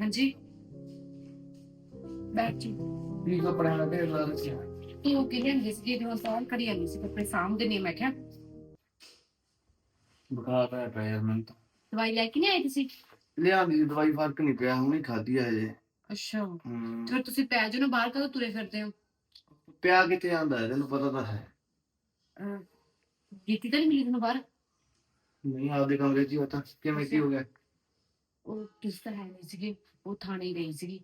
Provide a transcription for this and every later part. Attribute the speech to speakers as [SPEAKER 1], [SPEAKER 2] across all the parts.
[SPEAKER 1] ਹਾਂਜੀ। ਬੈਠ ਜੀ।
[SPEAKER 2] ਵੀ ਕੱਪੜਿਆਂ ਦਾ ਢੇਰ ਲਾ ਰੱਖਿਆ
[SPEAKER 1] ਇਹ ਉਹ ਕਿਹਨੇ ਜਿਸ ਦੀ ਨੂੰ ਸਾਲ ਕਰੀ ਜਾਂਦੀ ਸੀ ਕੱਪੜੇ ਸਾਹਮਣੇ ਨਹੀਂ ਮੈਂ ਕਿਹਾ।
[SPEAKER 2] ਬੁਖਾਰ ਆਇਆ ਪਿਆ ਯਾਰ ਮੈਨੂੰ ਤਾਂ।
[SPEAKER 1] ਦਵਾਈ ਲੈ ਕੇ ਨਹੀਂ ਆਏ ਤੁਸੀਂ?
[SPEAKER 2] ਲਿਆਂਦੀ ਦਵਾਈ ਫ਼ਰਕ ਨਹੀਂ ਪਿਆ ਹੁਣੇ ਖਾਧੀ ਆ ਹਜੇ।
[SPEAKER 1] ਅੱਛਾ।
[SPEAKER 2] ਹੂੰ।
[SPEAKER 1] ਫਿਰ ਤੁਸੀਂ ਪੈ ਜਾਓ ਨਾ ਬਾਹਰ ਕਦੋਂ ਤੁਰੇ ਫਿਰਦੇ ਹੋ?
[SPEAKER 2] ਪਿਆ ਕਿਤੇ ਆਂਦਾ ਹੈ ਤੈਨੂੰ ਪਤਾ ਤਾਂ ਹੈ।
[SPEAKER 1] ਅਹ, ਗੀਤੀ ਤਾਂ ਨਹੀਂ ਮਿਲੀ ਤੁਹਾਨੂੰ ਬਾਹਰ?
[SPEAKER 2] ਨਹੀਂ ਆਪਦੇ ਕਮਰੇ 'ਚ ਹੀ ਪਤਾ ਕਿਵੇਂ ਕੀ ਹੋ ਗਿਆ?
[SPEAKER 1] ਉਹ ਕਿਸ ਤਰ੍ਹਾਂ ਹੈ ਨਹੀਂ ਸੀਗੀ ਉਹ ਥਾਣੇ ਗਈ ਸੀਗੀ।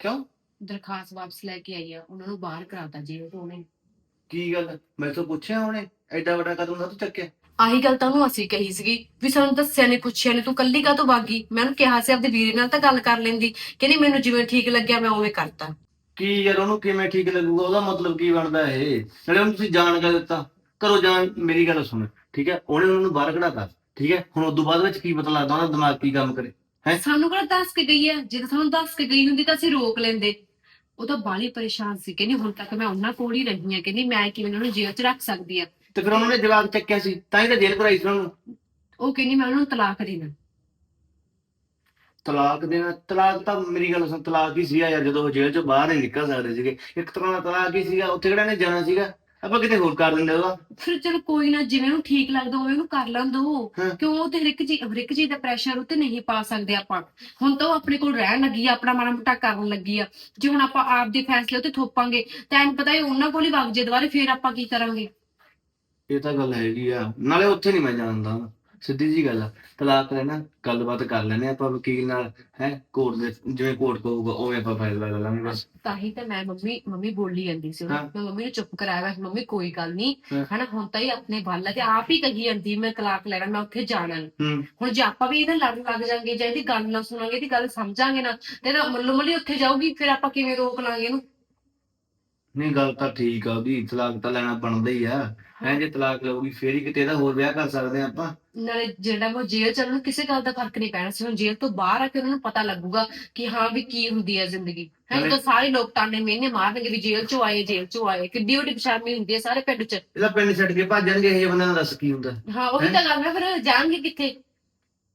[SPEAKER 2] ਕਿਉਂ?
[SPEAKER 1] ਦਰਖਾਸਤ ਵਾਪਸ ਲੈ ਕੇ ਆਈ ਆ ਉਹਨਾਂ ਨੂੰ ਬਾਹਰ ਕਰਾਤਾ ਜੇਲ੍ਹ ਤੋਂ ਉਹਨੇ।
[SPEAKER 2] ਕੀ ਗੱਲ? ਮੈਂ ਤੋਂ ਪੁੱਛਿਆ ਉਹਨੇ ਐਡਾ ਵੱਡਾ ਕਦਮ ਨਾ ਤੂੰ ਚੱਕਿਆ।
[SPEAKER 1] ਆਹੀ ਗੱਲ ਤਾਂ ਉਹਨੂੰ ਅਸੀਂ ਕਹੀ ਸੀਗੀ ਵੀ ਸਾਨੂੰ ਦੱਸਿਆ ਨਹੀਂ ਪੁੱਛਿਆ ਨਹੀਂ ਤੂੰ ਕੱਲੀ ਕਾ ਤੋਂ ਬਾਗੀ ਮੈਂ ਉਹਨੂੰ ਕਿਹਾ ਸੀ ਆਪਦੇ ਵੀਰੇ ਨਾਲ ਤਾਂ ਗੱਲ ਕਰ ਲੈਂਦੀ। ਕਹਿੰਦੀ ਮੈਨੂੰ ਜਿਵੇਂ ਠੀਕ ਲੱਗਿਆ ਮੈਂ ਉਵੇਂ ਕਰਤਾ।
[SPEAKER 2] ਕੀ ਯਾਰ ਉਹਨੂੰ ਕਿਵੇਂ ਠੀਕ ਲੱਗੂਗਾ? ਉਹਦਾ ਮਤਲਬ ਕੀ ਬਣਦਾ ਇਹ? ਨਾਲੇ ਉਹਨੂੰ ਤੁਸੀਂ ਜਾਣ ਕੇ ਦਿੱਤਾ? ਕਰੋ ਜਾਣ ਮੇਰੀ ਗੱਲ ਸੁਣ ਠੀਕ ਹੈ? ਉਹਨੇ ਉਹਨੂੰ ਬਾਹਰ ਕਢਾਤਾ ਠੀਕ ਹੈ? ਹੁਣ ਉਦੋਂ ਬਾਅਦ ਵਿੱਚ ਕੀ ਪਤਾ ਲੱਗਦਾ ਉਹਦਾ ਦਿਮਾਗ ਕੀ ਕੰਮ ਕਰੇ ਹੈਂ?
[SPEAKER 1] ਸਾਨੂੰ ਕਿਹੜਾ ਦੱਸ ਕੇ ਗਈ ਹੈ? ਜੇ ਤਾਂ ਸਾਨੂੰ ਦੱਸ ਕੇ ਗਈ ਹੁੰਦੀ ਤਾਂ ਅਸੀਂ ਰੋਕ ਲੈਂਦੇ। ਉਹ ਤਾਂ ਬਾਲੀ ਪਰੇਸ਼ਾਨ ਸੀ ਕਹਿੰਦੀ ਹੁਣ ਤੱਕ ਮੈਂ ਉਹਨਾਂ ਕੋਲ ਹੀ ਰਹੀ ਹਾਂ। ਕਹਿੰਦੀ ਮੈਂ ਕਿਵੇਂ ਉਹਨਾਂ ਨੂੰ ਜੇਲ੍ਹ 'ਚ ਰੱਖ ਸਕਦੀ ਆ
[SPEAKER 2] ਤੇ ਫਿਰ ਉਹਨਾਂ ਨੇ ਜਵਾਬ ਚੱਕਿਆ ਸੀ ਤਾਂ ਹੀ ਤਾਂ ਜੇਲ੍ਹ ਭਰਾਈ ਸੀ ਉਹਨੂੰ।
[SPEAKER 1] ਉਹ ਕਹਿੰਦੀ ਮੈਂ ਉਹਨਾਂ ਨੂੰ ਤਲਾਕ ਦੇਣਾ।
[SPEAKER 2] ਤਲਾਕ ਦੇਣਾ ਤਲਾਕ ਤਾਂ ਮੇਰੀ ਗੱਲ ਸੁਣ ਤਲਾਕ ਹੀ ਸੀਗਾ ਯਾਰ ਜਦੋਂ ਉਹ ਜੇਲ੍ਹ ਚੋਂ ਬਾਹਰ ਨਹੀਂ ਨਿਕਲ ਸਕਦੇ ਸੀਗੇ। ਇੱਕ ਤਰ੍ਹਾਂ ਦਾ ਤਲਾਕ ਹੀ ਸੀਗਾ ਉੱਥੇ ਕਿਹੜਾ ਨੇ ਜਾਣਾ ਸੀਗਾ? ਆਪਾਂ ਕਿਤੇ ਹੋਰ ਕਰ ਦਿੰਦੇ ਉਹਦਾ।
[SPEAKER 1] ਫਿਰ ਚਲੋ ਕੋਈ ਨਾ ਜਿਵੇਂ ਉਹਨੂੰ ਠੀਕ ਲੱਗਦਾ ਉਵੇਂ ਉਹਨੂੰ ਕਰ ਲੈਣ ਦੋ।
[SPEAKER 2] ਹਾਂ।
[SPEAKER 1] ਕਿਉਂ ਉਹ ਤੇ ਹਰ ਇੱਕ ਚੀਜ਼ ਹਰ ਇੱਕ ਚੀਜ਼ ਦਾ ਪ੍ਰੈਸ਼ਰ ਉੱਤੇ ਨਹੀਂ ਪਾ ਸਕਦੇ ਆਪਾਂ। ਹੁਣ ਤਾਂ ਉਹ ਆਪਣੇ ਕੋਲ ਰਹਿਣ ਲੱਗੀ ਆ ਆਪਣਾ ਮਾੜਾ ਮੋਟਾ ਕਰਨ ਲੱਗੀ ਆ। ਜੇ ਹੁਣ ਆਪਾਂ ਆਪ ਦੇ ਫੈਸਲੇ ਉੱਤੇ ਥੋਪਾਂਗੇ ਤਾਂ ਐਨ ਪਤਾ ਹੈ ਉਹਨਾਂ ਕੋਲ ਹੀ ਵਗ ਜੇ ਦੁਬਾਰੇ ਫੇਰ ਆਪਾਂ ਕੀ ਕਰਾਂਗੇ?
[SPEAKER 2] ਇਹ ਤਾਂ ਗੱਲ ਹੈਗੀ ਆ। ਨਾਲੇ ਉੱਥੇ ਨਹੀਂ ਮੈਂ ਜਾਣਦਾ। ਸਿੱਧੀ ਜੀ ਗੱਲ ਆ ਤਲਾਕ ਲੈਣਾ ਗੱਲਬਾਤ ਕਰ ਲੈਣੇ ਆਪਾਂ ਵਕੀਲ ਨਾਲ ਹੈ ਕੋਰਟ ਦੇ ਜਿਵੇਂ ਕੋਰਟ ਕਹੂਗਾ ਉਵੇਂ ਆਪਾਂ ਫੈਸਲਾ ਲੈ ਲਾਂਗੇ ਬਸ
[SPEAKER 1] ਤਾਂ ਹੀ ਤਾਂ ਮੈਂ ਮੰਮੀ ਮੰਮੀ ਬੋਲੀ ਜਾਂਦੀ ਸੀ ਉਹਨੂੰ।
[SPEAKER 2] ਹਾਂ।
[SPEAKER 1] ਮੈਂ ਮੰਮੀ ਨੂੰ ਚੁੱਪ ਕਰਾਇਆ ਵਾ ਮੰਮੀ ਕੋਈ ਗੱਲ ਨਹੀਂ
[SPEAKER 2] ਹਾਂ।
[SPEAKER 1] ਹਨਾ ਹੁਣ ਤਾਂ ਇਹ ਆਪਣੇ ਵੱਲ ਹੈ ਤੇ ਆਪ ਹੀ ਕਹੀ ਜਾਂਦੀ ਮੈਂ ਤਲਾਕ ਲੈਣਾ ਮੈਂ ਉੱਥੇ ਜਾਣਾ।
[SPEAKER 2] ਹੂੰ
[SPEAKER 1] ਹੁਣ ਜੇ ਆਪਾਂ ਵੀ ਇਹਦੇ ਲੜ ਲੱਗ ਜਾਾਂਗੇ ਜਾਂ ਇਹਦੀ ਗੱਲ ਨਾ ਸੁਣਾਂਗੇ ਇਹਦੀ ਗੱਲ ਸਮਝਾਂਗੇ ਨਾ ਤੇ ਨਾ ਮੱਲੋ ਮੱਲੀ ਉੱਥੇ ਜਾਊਗੀ ਫਿਰ ਆਪਾਂ ਕਿਵੇਂ ਰੋਕ ਲਾਂਗੇ ਇਹਨੂੰ
[SPEAKER 2] ਨਹੀਂ ਗੱਲ ਤਾਂ ਠੀਕ ਆ ਉਹਦੀ ਤਲਾਕ ਤਾਂ ਲੈਣਾ ਬਣਦਾ ਹੀ ਆ ਹੈ ਜੇ ਤਲਾਕ ਲਊਗੀ ਫੇਰ ਹੀ ਕਿਤੇ ਇਹਦਾ ਹੋਰ ਵਿਆਹ ਕਰ ਸਕਦੇ ਆ ਆਪਾਂ
[SPEAKER 1] ਨਾਲੇ ਜਿਹੜਾ ਉਹ ਜੇਲ੍ਹ ਚ ਉਹਨੂੰ ਕਿਸੇ ਗੱਲ ਦਾ ਫ਼ਰਕ ਨਹੀਂ ਪੈਣਾ। ਸੀ ਹੁਣ ਜੇਲ੍ਹ ਤੋਂ ਬਾਹਰ ਆ ਕੇ ਉਹਨਾਂ ਨੂੰ ਪਤਾ ਲੱਗੂਗਾ ਕਿ ਹਾਂ ਵੀ ਕੀ ਹੁੰਦੀ ਹੈ ਜ਼ਿੰਦਗੀ। ਹੈ ਤਾਂ ਸਾਰੇ ਲੋਕ ਤਾਨੇ ਮਿਹਨੇ ਮਾਰਨਗੇ ਵੀ ਜੇਲ੍ਹ ਚੋਂ ਆਏ ਜੇਲ੍ਹ ਚੋਂ ਆਏ ਕਿੱਡੀ ਵੱਡੀ ਪਛਾਣੀ ਹੁੰਦੀ ਹੈ ਸਾਰੇ ਪਿੰਡ ਚ।
[SPEAKER 2] ਇਹਦਾ ਪਿੰਡ ਛੱਡ ਕੇ ਭੱਜਣਗੇ ਇਹ ਬੰਦੇ ਦੱਸ ਕੀ ਹੁੰਦਾ।
[SPEAKER 1] ਹਾਂ ਉਹੀ
[SPEAKER 2] ਹੈਂ?
[SPEAKER 1] ਤਾਂ ਗੱਲ ਹੈ ਫਿਰ ਜਾਣਗੇ ਕਿੱਥੇ?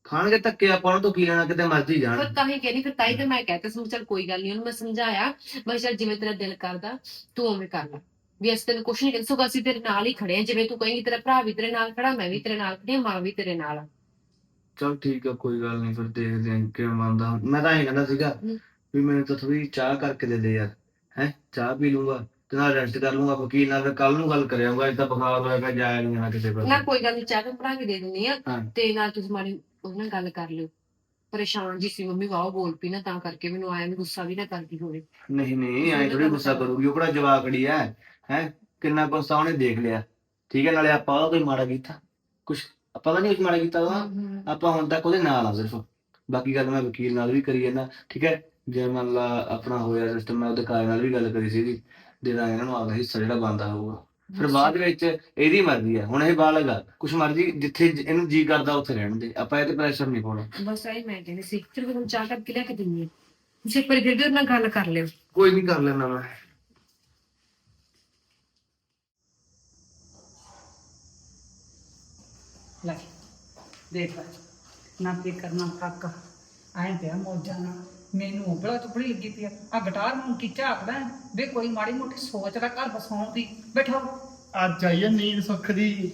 [SPEAKER 2] ਖਾਣਗੇ ਧੱਕੇ ਆਪਾਂ ਨੂੰ ਤੋਂ ਕੀ ਲੈਣਾ ਕਿਤੇ ਮਰਜ਼ੀ ਜਾਣ।
[SPEAKER 1] ਫਿਰ ਤਾਂ ਹੀ ਕਹਿੰਦੀ ਫਿਰ ਤਾਈ ਤੇ ਮੈਂ ਕਹਤਾ ਸੀ ਚਲ ਕੋਈ ਗੱਲ ਨਹੀਂ ਉਹਨੂੰ ਮੈਂ ਸਮਝਾਇਆ। ਮੈਂ ਚੱਲ ਜਿਵੇਂ ਤੇਰਾ ਦਿਲ ਕਰਦਾ ਤੂੰ ਉਵੇਂ ਕਰ ਲੈ। ਵੀ ਅਸੀਂ ਤੈਨੂੰ ਕੁਛ ਨਹੀਂ ਕਹਿੰਦੇ ਸਗੋਂ ਅਸੀਂ ਤੇਰੇ ਨਾਲ ਹੀ ਖੜੇ ਆ ਜਿਵੇਂ ਤੂੰ ਕਹੇਂਗੀ ਤੇਰਾ ਭਰਾ ਵੀ ਤੇਰੇ ਨਾਲ ਖੜਾ ਮੈਂ ਵੀ ਤੇਰੇ ਨਾਲ ਖੜੀ ਮਾਂ ਵੀ ਤੇਰੇ ਨਾਲ ਆ।
[SPEAKER 2] ਚਲ ਠੀਕ ਆ ਕੋਈ ਗੱਲ ਨਹੀਂ ਫਿਰ ਦੇਖਦੇ ਆਂ ਕਿਵੇਂ ਬਣਦਾ। ਮੈਂ ਤਾਂ ਇਹ ਕਹਿੰਦਾ ਸੀਗਾ। ਵੀ ਮੈਨੂੰ ਤਾਂ ਥੋੜੀ ਚਾਹ ਕਰਕੇ ਦੇ ਦੇ ਯਾਰ ਹੈ? ਚਾਹ ਪੀ ਲੂੰਗਾ ਤੇ ਨਾਲ ਰੈਸਟ ਕਰ ਲੂੰਗਾ ਵਕੀਲ ਨਾਲ ਕੱਲ ਨੂੰ ਗੱਲ ਕਰਿਆਂਗਾ ਇਦਾਂ ਬੁਖਾਰ ਹੋਏਗਾ ਜਾਇਆ ਨਹੀਂ ਜਾਣਾ ਕਿਸੇ
[SPEAKER 1] ਨਾ
[SPEAKER 2] ਪਾਸੇ
[SPEAKER 1] ਕੋਈ ਗੱਲ ਨਹੀਂ ਚਾਹ ਕੇ ਬਣਾ ਕੇ ਦੇ ਦਿੰਦੀ ਆ
[SPEAKER 2] ਹਾਂ।
[SPEAKER 1] ਤੇ ਨਾਲ ਤੁਸੀਂ ਮਾੜੀ ਉਹਦੇ ਨਾਲ ਗੱਲ ਕਰ ਲਿਓ। ਪਰੇਸ਼ਾਨ ਜੀ ਸੀ ਮੰਮੀ ਵਾਹ ਬੋਲ ਪਈ ਨਾ ਤਾਂ ਕਰਕੇ ਮੈਨੂੰ ਆਇਆ ਵੀ ਗੁੱਸਾ ਵੀ ਨਾ ਕਰਦੀ ਹੋਵੇ।
[SPEAKER 2] ਨਹੀਂ ਨਹੀਂ ਐਂ ਥੋੜੀ ਗੁੱਸਾ ਕਰੂਗੀ ਉਹ ਕਿਹੜਾ ਜਵਾਕੜੀ ਐ। ਹੈ? ਕਿੰਨਾ ਗੁੱਸਾ ਉਹਨੇ ਦੇਖ ਲਿਆ। ਠੀਕ ਹੈ ਨਾਲੇ ਆਪਾਂ ਉਹਦਾ ਕੋਈ ਮਾੜਾ ਕੀਤਾ। ਕੁਛ ਆਪਾਂ ਤਾਂ ਨਹੀਂ ਕੁਛ ਮਾੜਾ ਕੀਤਾ ਉਹਦਾ। ਆਪਾਂ ਹੁਣ ਤੱਕ ਉਹਦੇ ਨਾਲ ਆ ਸਿਰਫ। ਬਾਕੀ ਗੱਲ ਮੈਂ ਵਕੀਲ ਨਾਲ ਵੀ ਕਰੀ ਜਾਂਦਾ। ਠੀਕ ਹੈ? ਜੇ ਮੰਨ ਲਾ ਆਪਣਾ ਹੋਇਆ ਸਿਸਟਮ ਮੈਂ ਉਹਦੇ ਕਾਇ ਨਾਲ ਵੀ ਗੱਲ ਕਰੀ ਸੀਗੀ। ਦੇ ਦਾਂਗੇ ਇਹਨਾਂ ਨੂੰ ਆਪਦਾ ਹਿੱਸਾ ਜਿਹੜਾ ਬੰਦਾ ਹੋਊਗਾ। ਫਿਰ ਬਾਅਦ ਵਿੱਚ ਇਹਦੀ ਮਰਜ਼ੀ ਹੈ ਹੁਣ ਇਹ ਬਾਲਗ ਆ। ਕੁਛ ਮਰਜ਼ੀ ਜਿੱਥੇ ਇਹਨੂੰ ਜੀ ਕਰਦਾ ਉੱਥੇ ਰਹਿਣ ਦੇ। ਆਪਾਂ ਇਹ ਤੇ ਪ੍ਰੈਸ਼ਰ ਨਹੀਂ ਪਾਉਣਾ।
[SPEAKER 1] ਬਸ ਆਈ ਮੈਂ ਕਹਿੰਦੀ ਸੀ। ਚਲੋ ਹੁਣ ਚਾਹ ਕਰਕੇ ਲੈ ਕੇ ਦਿੰਦੀ ਆ ਤੁਸੀਂ ਫਿਰ ਵੀ ਨਾਲ ਗੱਲ ਕਰ ਲਿਓ।
[SPEAKER 2] ਕੋਈ ਨਹੀਂ ਕਰ ਲੈਣਾ ਮੈਂ।
[SPEAKER 3] ਲੈ ਦੇਖ ਲੈ। ਨਾ ਫਿਕਰ ਨਾ ਫੱਕ ਆਏ ਪਿਆ ਮੌਜਾਂ ਨਾਲ। ਮੈਨੂੰ ਉਬਲਾ ਚੁਬੜੀ ਲੱਗੀ ਪਈ ਆ। ਆਹ ਗਿਟਾਰ ਨੂੰ ਕੀ ਝਾਕਦਾ ਹੈ? ਵੇ ਕੋਈ ਮਾੜੀ ਮੋਟੀ ਸੋਚ ਦਾ ਘਰ ਬਸਾਉਣ ਦੀ। ਬੈਠੋ
[SPEAKER 4] ਅੱਜ ਆਈ ਹੈ ਨੀਂਦ ਸੁੱਖ ਦੀ।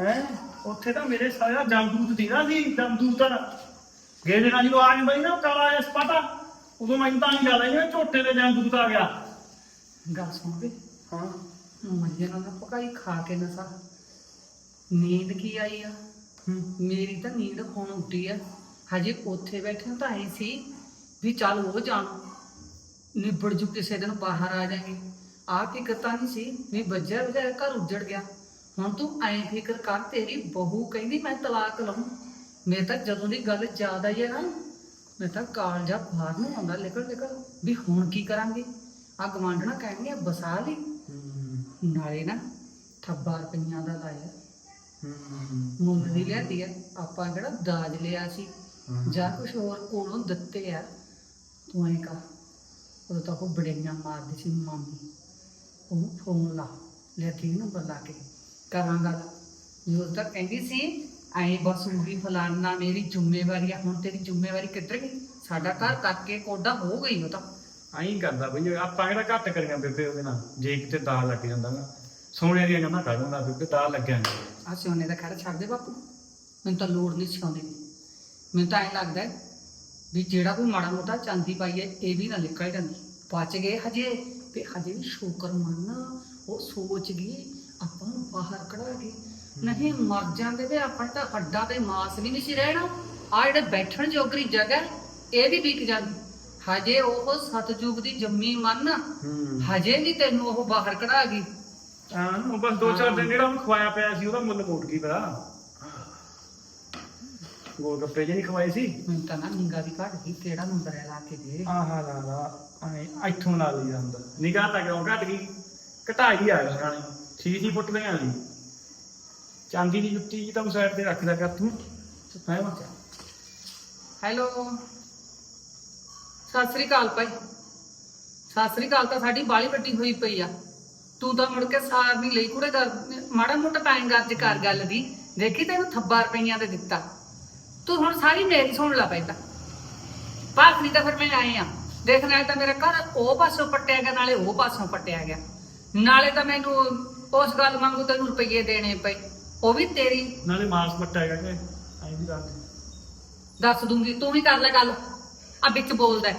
[SPEAKER 4] ਹੈ? ਉੱਥੇ ਤਾਂ ਮੇਰੇ ਸਾਰਾ ਜਮਦੂਤ ਦੀ ਨਾ ਸੀ ਜਮਦੂਤ। ਗਏ ਦੇ ਨਾਲ ਜਦੋਂ ਆ ਨਹੀਂ ਬਈ ਨਾ ਉਹ ਕਾਲਾ ਜਿਹਾ ਸਪਾਟਾ ਉਦੋਂ ਮੈਨੂੰ ਤਾਂ ਨਹੀਂ ਲੱਗਦਾ ਜਿਵੇਂ ਝੋਟੇ ਦੇ ਜਮਦੂਤ ਆ ਗਿਆ।
[SPEAKER 3] ਗੱਲ ਸੁਣ ਵੇ।
[SPEAKER 4] ਹਾਂ।
[SPEAKER 3] ਮੰਜੇ ਨਾਲ ਨਾ ਪਕਾਈ ਖਾ ਕੇ ਨਸਾ ਨੀਂਦ ਕੀ ਆਈ ਆ? ਮੇਰੀ ਤਾਂ ਨੀਂਦ ਹੁਣ ਉੱਡੀ ਆ। ਹਜੇ ਉੱਥੇ ਬੈਠੇ ਤਾਂ ਆਈ ਸੀ ਵੀ ਚੱਲ ਉਹ ਜਾਣ। ਨਿਬੜ ਜੂ ਕਿਸੇ ਦਿਨ ਬਾਹਰ ਆ ਜਾਗੇ ਆ ਫਿਕਰ ਤਾਂ ਨਹੀਂ ਸੀ ਵੀ ਬੱਜਿਆ ਵਜਾ ਘਰ ਉੱਜੜ ਗਿਆ। ਹੁਣ ਤੂੰ ਐਂ ਫਿਕਰ ਕਰ ਤੇਰੀ ਬਹੂ ਕਹਿੰਦੀ ਮੈਂ ਤਲਾਕ ਲਵਾਂ ਮੇਰੇ ਤਾਂ ਜਦੋਂ ਦੀ ਗੱਲ ਜ਼ਿਆਦਾ ਹੀ ਹੈ ਨਾ ਮੈਂ ਤਾਂ ਕਾਲਜਾ ਬਾਹਰ ਨੂੰ ਆਉਂਦਾ ਨਿਕਲ ਨਿਕਲ ਵੀ ਹੁਣ ਕੀ ਕਰਾਂਗੇ? ਆ ਗਵਾਂਢਣਾ ਕਹਿਣਗੇ ਬਸਾ ਲਈ। ਨਾਲੇ ਨਾ ਥੱਬਾ ਰੁਪਈਆਂ ਦਾ ਲਾਇਆ। ਮੁੰਦਰੀ ਲਿਆਂਦੀ ਹੈ ਆਪਾਂ ਕਿਹੜਾ ਦਾਜ ਲਿਆ ਸੀ। ਜਾਂ ਕੁਝ ਹੋਰ ਕੋਲੋਂ ਦਿੱਤੇ ਆ। ਤੂੰ ਐਂ ਕਰ ਉਦੋਂ ਤਾਂ ਉਹ ਬੜੀਆਂ ਮਾਰਦੀ ਸੀ ਮਾਮੀ। ਉਹਨੂੰ ਫੋਨ ਲਾ ਲੈ ਤੀ ਨੰਬਰ ਲਾ ਕੇ। ਕਰਾਂ ਗੱਲ। ਉਹ ਤਾਂ ਕਹਿੰਦੀ ਸੀ ਐਂ ਬਸ ਉਹੀ ਫਲਾਨਾ ਮੇਰੀ ਜ਼ਿੰਮੇਵਾਰੀ ਆ ਹੁਣ ਤੇਰੀ ਜ਼ਿੰਮੇਵਾਰੀ ਕਿੱਧਰ ਗਈ? ਸਾਡਾ ਘਰ ਕਰਕੇ ਕੋਡਾ ਹੋ ਗਈ ਉਹ ਤਾਂ।
[SPEAKER 5] ਆਈ ਕਰਦਾ ਬਈ ਆਪਾਂ ਕਿਹੜਾ ਘੱਟ ਕਰੀਆਂ ਬੇਬੇ ਉਹਦੇ ਨਾਲ? ਜੇ ਕਿਤੇ ਦਾਲ ਲੱਗ ਜਾਂਦਾ ਨਾ। ਸੋਨੇ ਦੀਆਂ ਗੱਲਾਂ ਕਰ ਦਿੰਦਾ ਬੇਬੇ ਦਾਲ ਲੱਗਿਆ ਨੀ।
[SPEAKER 3] ਆ ਸੋਨੇ ਦਾ ਖੜਾ ਛੱਡ ਦੇ ਬਾਪੂ ਮੈਨੂੰ ਤਾਂ ਲੋੜ ਨਹੀਂ ਸਿਉਂਦੇ ਦੀ ਮੈਨੂੰ ਤਾਂ ਐਂ ਲੱਗਦਾ ਹੈ ਵੀ ਜਿਹੜਾ ਕੋਈ ਮਾੜਾ ਮੋਟਾ ਚਾਂਦੀ ਪਾਈ ਹੈ ਇਹ ਵੀ ਨਾ ਨਿਕਲ ਜਾਂਦੀ। ਬਚ ਗਏ ਹਜੇ ਤੇ ਹਜੇ ਵੀ ਸ਼ੁਕਰ ਮੰਨ ਉਹ ਸੋਚ ਗਈ ਆਪਾਂ ਨੂੰ ਬਾਹਰ ਕਢਾਂਗੇ ਨਹੀਂ ਮਰ ਜਾਂਦੇ ਵੇ ਆਪਾਂ ਤਾਂ ਹੱਡਾਂ ਤੇ ਮਾਸ ਵੀ ਨਹੀਂ ਸੀ ਰਹਿਣਾ। ਆ ਜਿਹੜੇ ਬੈਠਣ ਜੋਗਰੀ ਜਗ੍ਹਾ ਹੈ, ਇਹ ਵੀ ਵਿਕ ਜਾਂਦੀ। ਹਜੇ ਉਹ ਸਤਜੁਗ ਦੀ ਜੰਮੀ ਮੰਨ
[SPEAKER 5] ਹੂੰ।
[SPEAKER 3] ਹਜੇ ਵੀ ਤੈਨੂੰ ਉਹ ਬਾਹਰ ਕਢਾ ਗਈ।
[SPEAKER 5] ਹਾਂ ਉਹ ਬਸ ਦੋ ਚਾਰ ਦਿਨ ਜਿਹੜਾ ਉਹਨੂੰ ਖਵਾਇਆ ਪਿਆ ਸੀ ਉਹਦਾ ਮੁੱਲ ਮੋੜ ਗਈ ਬਰਾ ਗੋਲ ਗੱਪੇ ਜਿਹੇ ਨਹੀਂ ਖਵਾਏ ਸੀ?
[SPEAKER 3] ਮੈਨੂੰ ਤਾਂ ਨਾ ਨਿੰਗਾ ਦੀ ਘਟ ਗਈ ਕਿਹੜਾ ਨੰਬਰ ਹੈ ਲਾ ਕੇ ਦੇ।
[SPEAKER 5] ਆਹਾ ਲਾ ਲਾ ਆਏ ਇੱਥੋਂ ਲਾ ਲਈ ਜਾਂਦਾ ਨਿਗਾਹ ਤਾਂ ਕਿਉਂ ਘਟ ਗਈ? ਘਟਾਈ ਆ ਗਿਆ ਰਾਣੀ ਛੀ ਛੀ ਫੁੱਟ ਦੀਆਂ ਲਈ ਚਾਂਦੀ ਦੀ ਜੁੱਤੀ ਜੀ ਤਾਂ ਸਾਈਡ ਤੇ ਰੱਖ ਲਿਆ ਕਰ ਤੂੰ। ਹੈ ਮਾ?
[SPEAKER 3] ਹੈਲੋ। ਸਤਿ ਸ੍ਰੀ ਅਕਾਲ ਭਾਈ। ਸਤਿ ਸ੍ਰੀ ਅਕਾਲ ਤਾਂ ਸਾਡੀ ਬਾਲੀ ਵੱਡੀ ਹੋਈ ਪਈ ਆ। ਤੂੰ ਤਾਂ ਮੁੜ ਕੇ ਸਾਰ ਨਹੀਂ ਲਈ ਕੁੜੇ ਕਰ ਮਾੜਾ ਮੋਟਾ ਟਾਈਮ ਗੱਜ ਕਰ ਗੱਲ ਦੀ। ਦੇਖੀ ਤੈਨੂੰ ਥੱਬਾ ਰੁਪਈਆਂ ਤੇ ਦਿੱਤਾ। ਤੂੰ ਹੁਣ ਸਾਰੀ ਮੇਰੀ ਸੁਣ ਲੈ ਪਹਿਲਾਂ ਪਾਖਰੀ ਤਾਂ ਫਿਰ ਮੈਂ ਆਏ ਆ। ਦੇਖ ਨਾਲੇ ਤਾਂ ਮੇਰਾ ਘਰ ਉਹ ਪਾਸੋਂ ਪੱਟਿਆ ਗਿਆ ਨਾਲੇ ਉਹ ਪਾਸੋਂ ਪੱਟਿਆ ਗਿਆ। ਨਾਲੇ ਤਾਂ ਮੈਨੂੰ ਉਸ ਗੱਲ ਵਾਂਗੂ ਤੈਨੂੰ ਰੁਪਈਏ ਦੇਣੇ ਪਏ। ਉਹ ਵੀ ਤੇਰੀ।
[SPEAKER 5] ਨਾਲੇ ਮਾਸ ਮੱਟਾ ਹੈਗਾ ਕਿ ਐਂ ਵੀ ਦੱਸ ਦੇ।
[SPEAKER 3] ਦੱਸ ਦੂੰਗੀ ਤੂੰ ਵੀ ਕਰ ਲੈ ਗੱਲ। ਆ ਵਿੱਚ ਬੋਲਦਾ।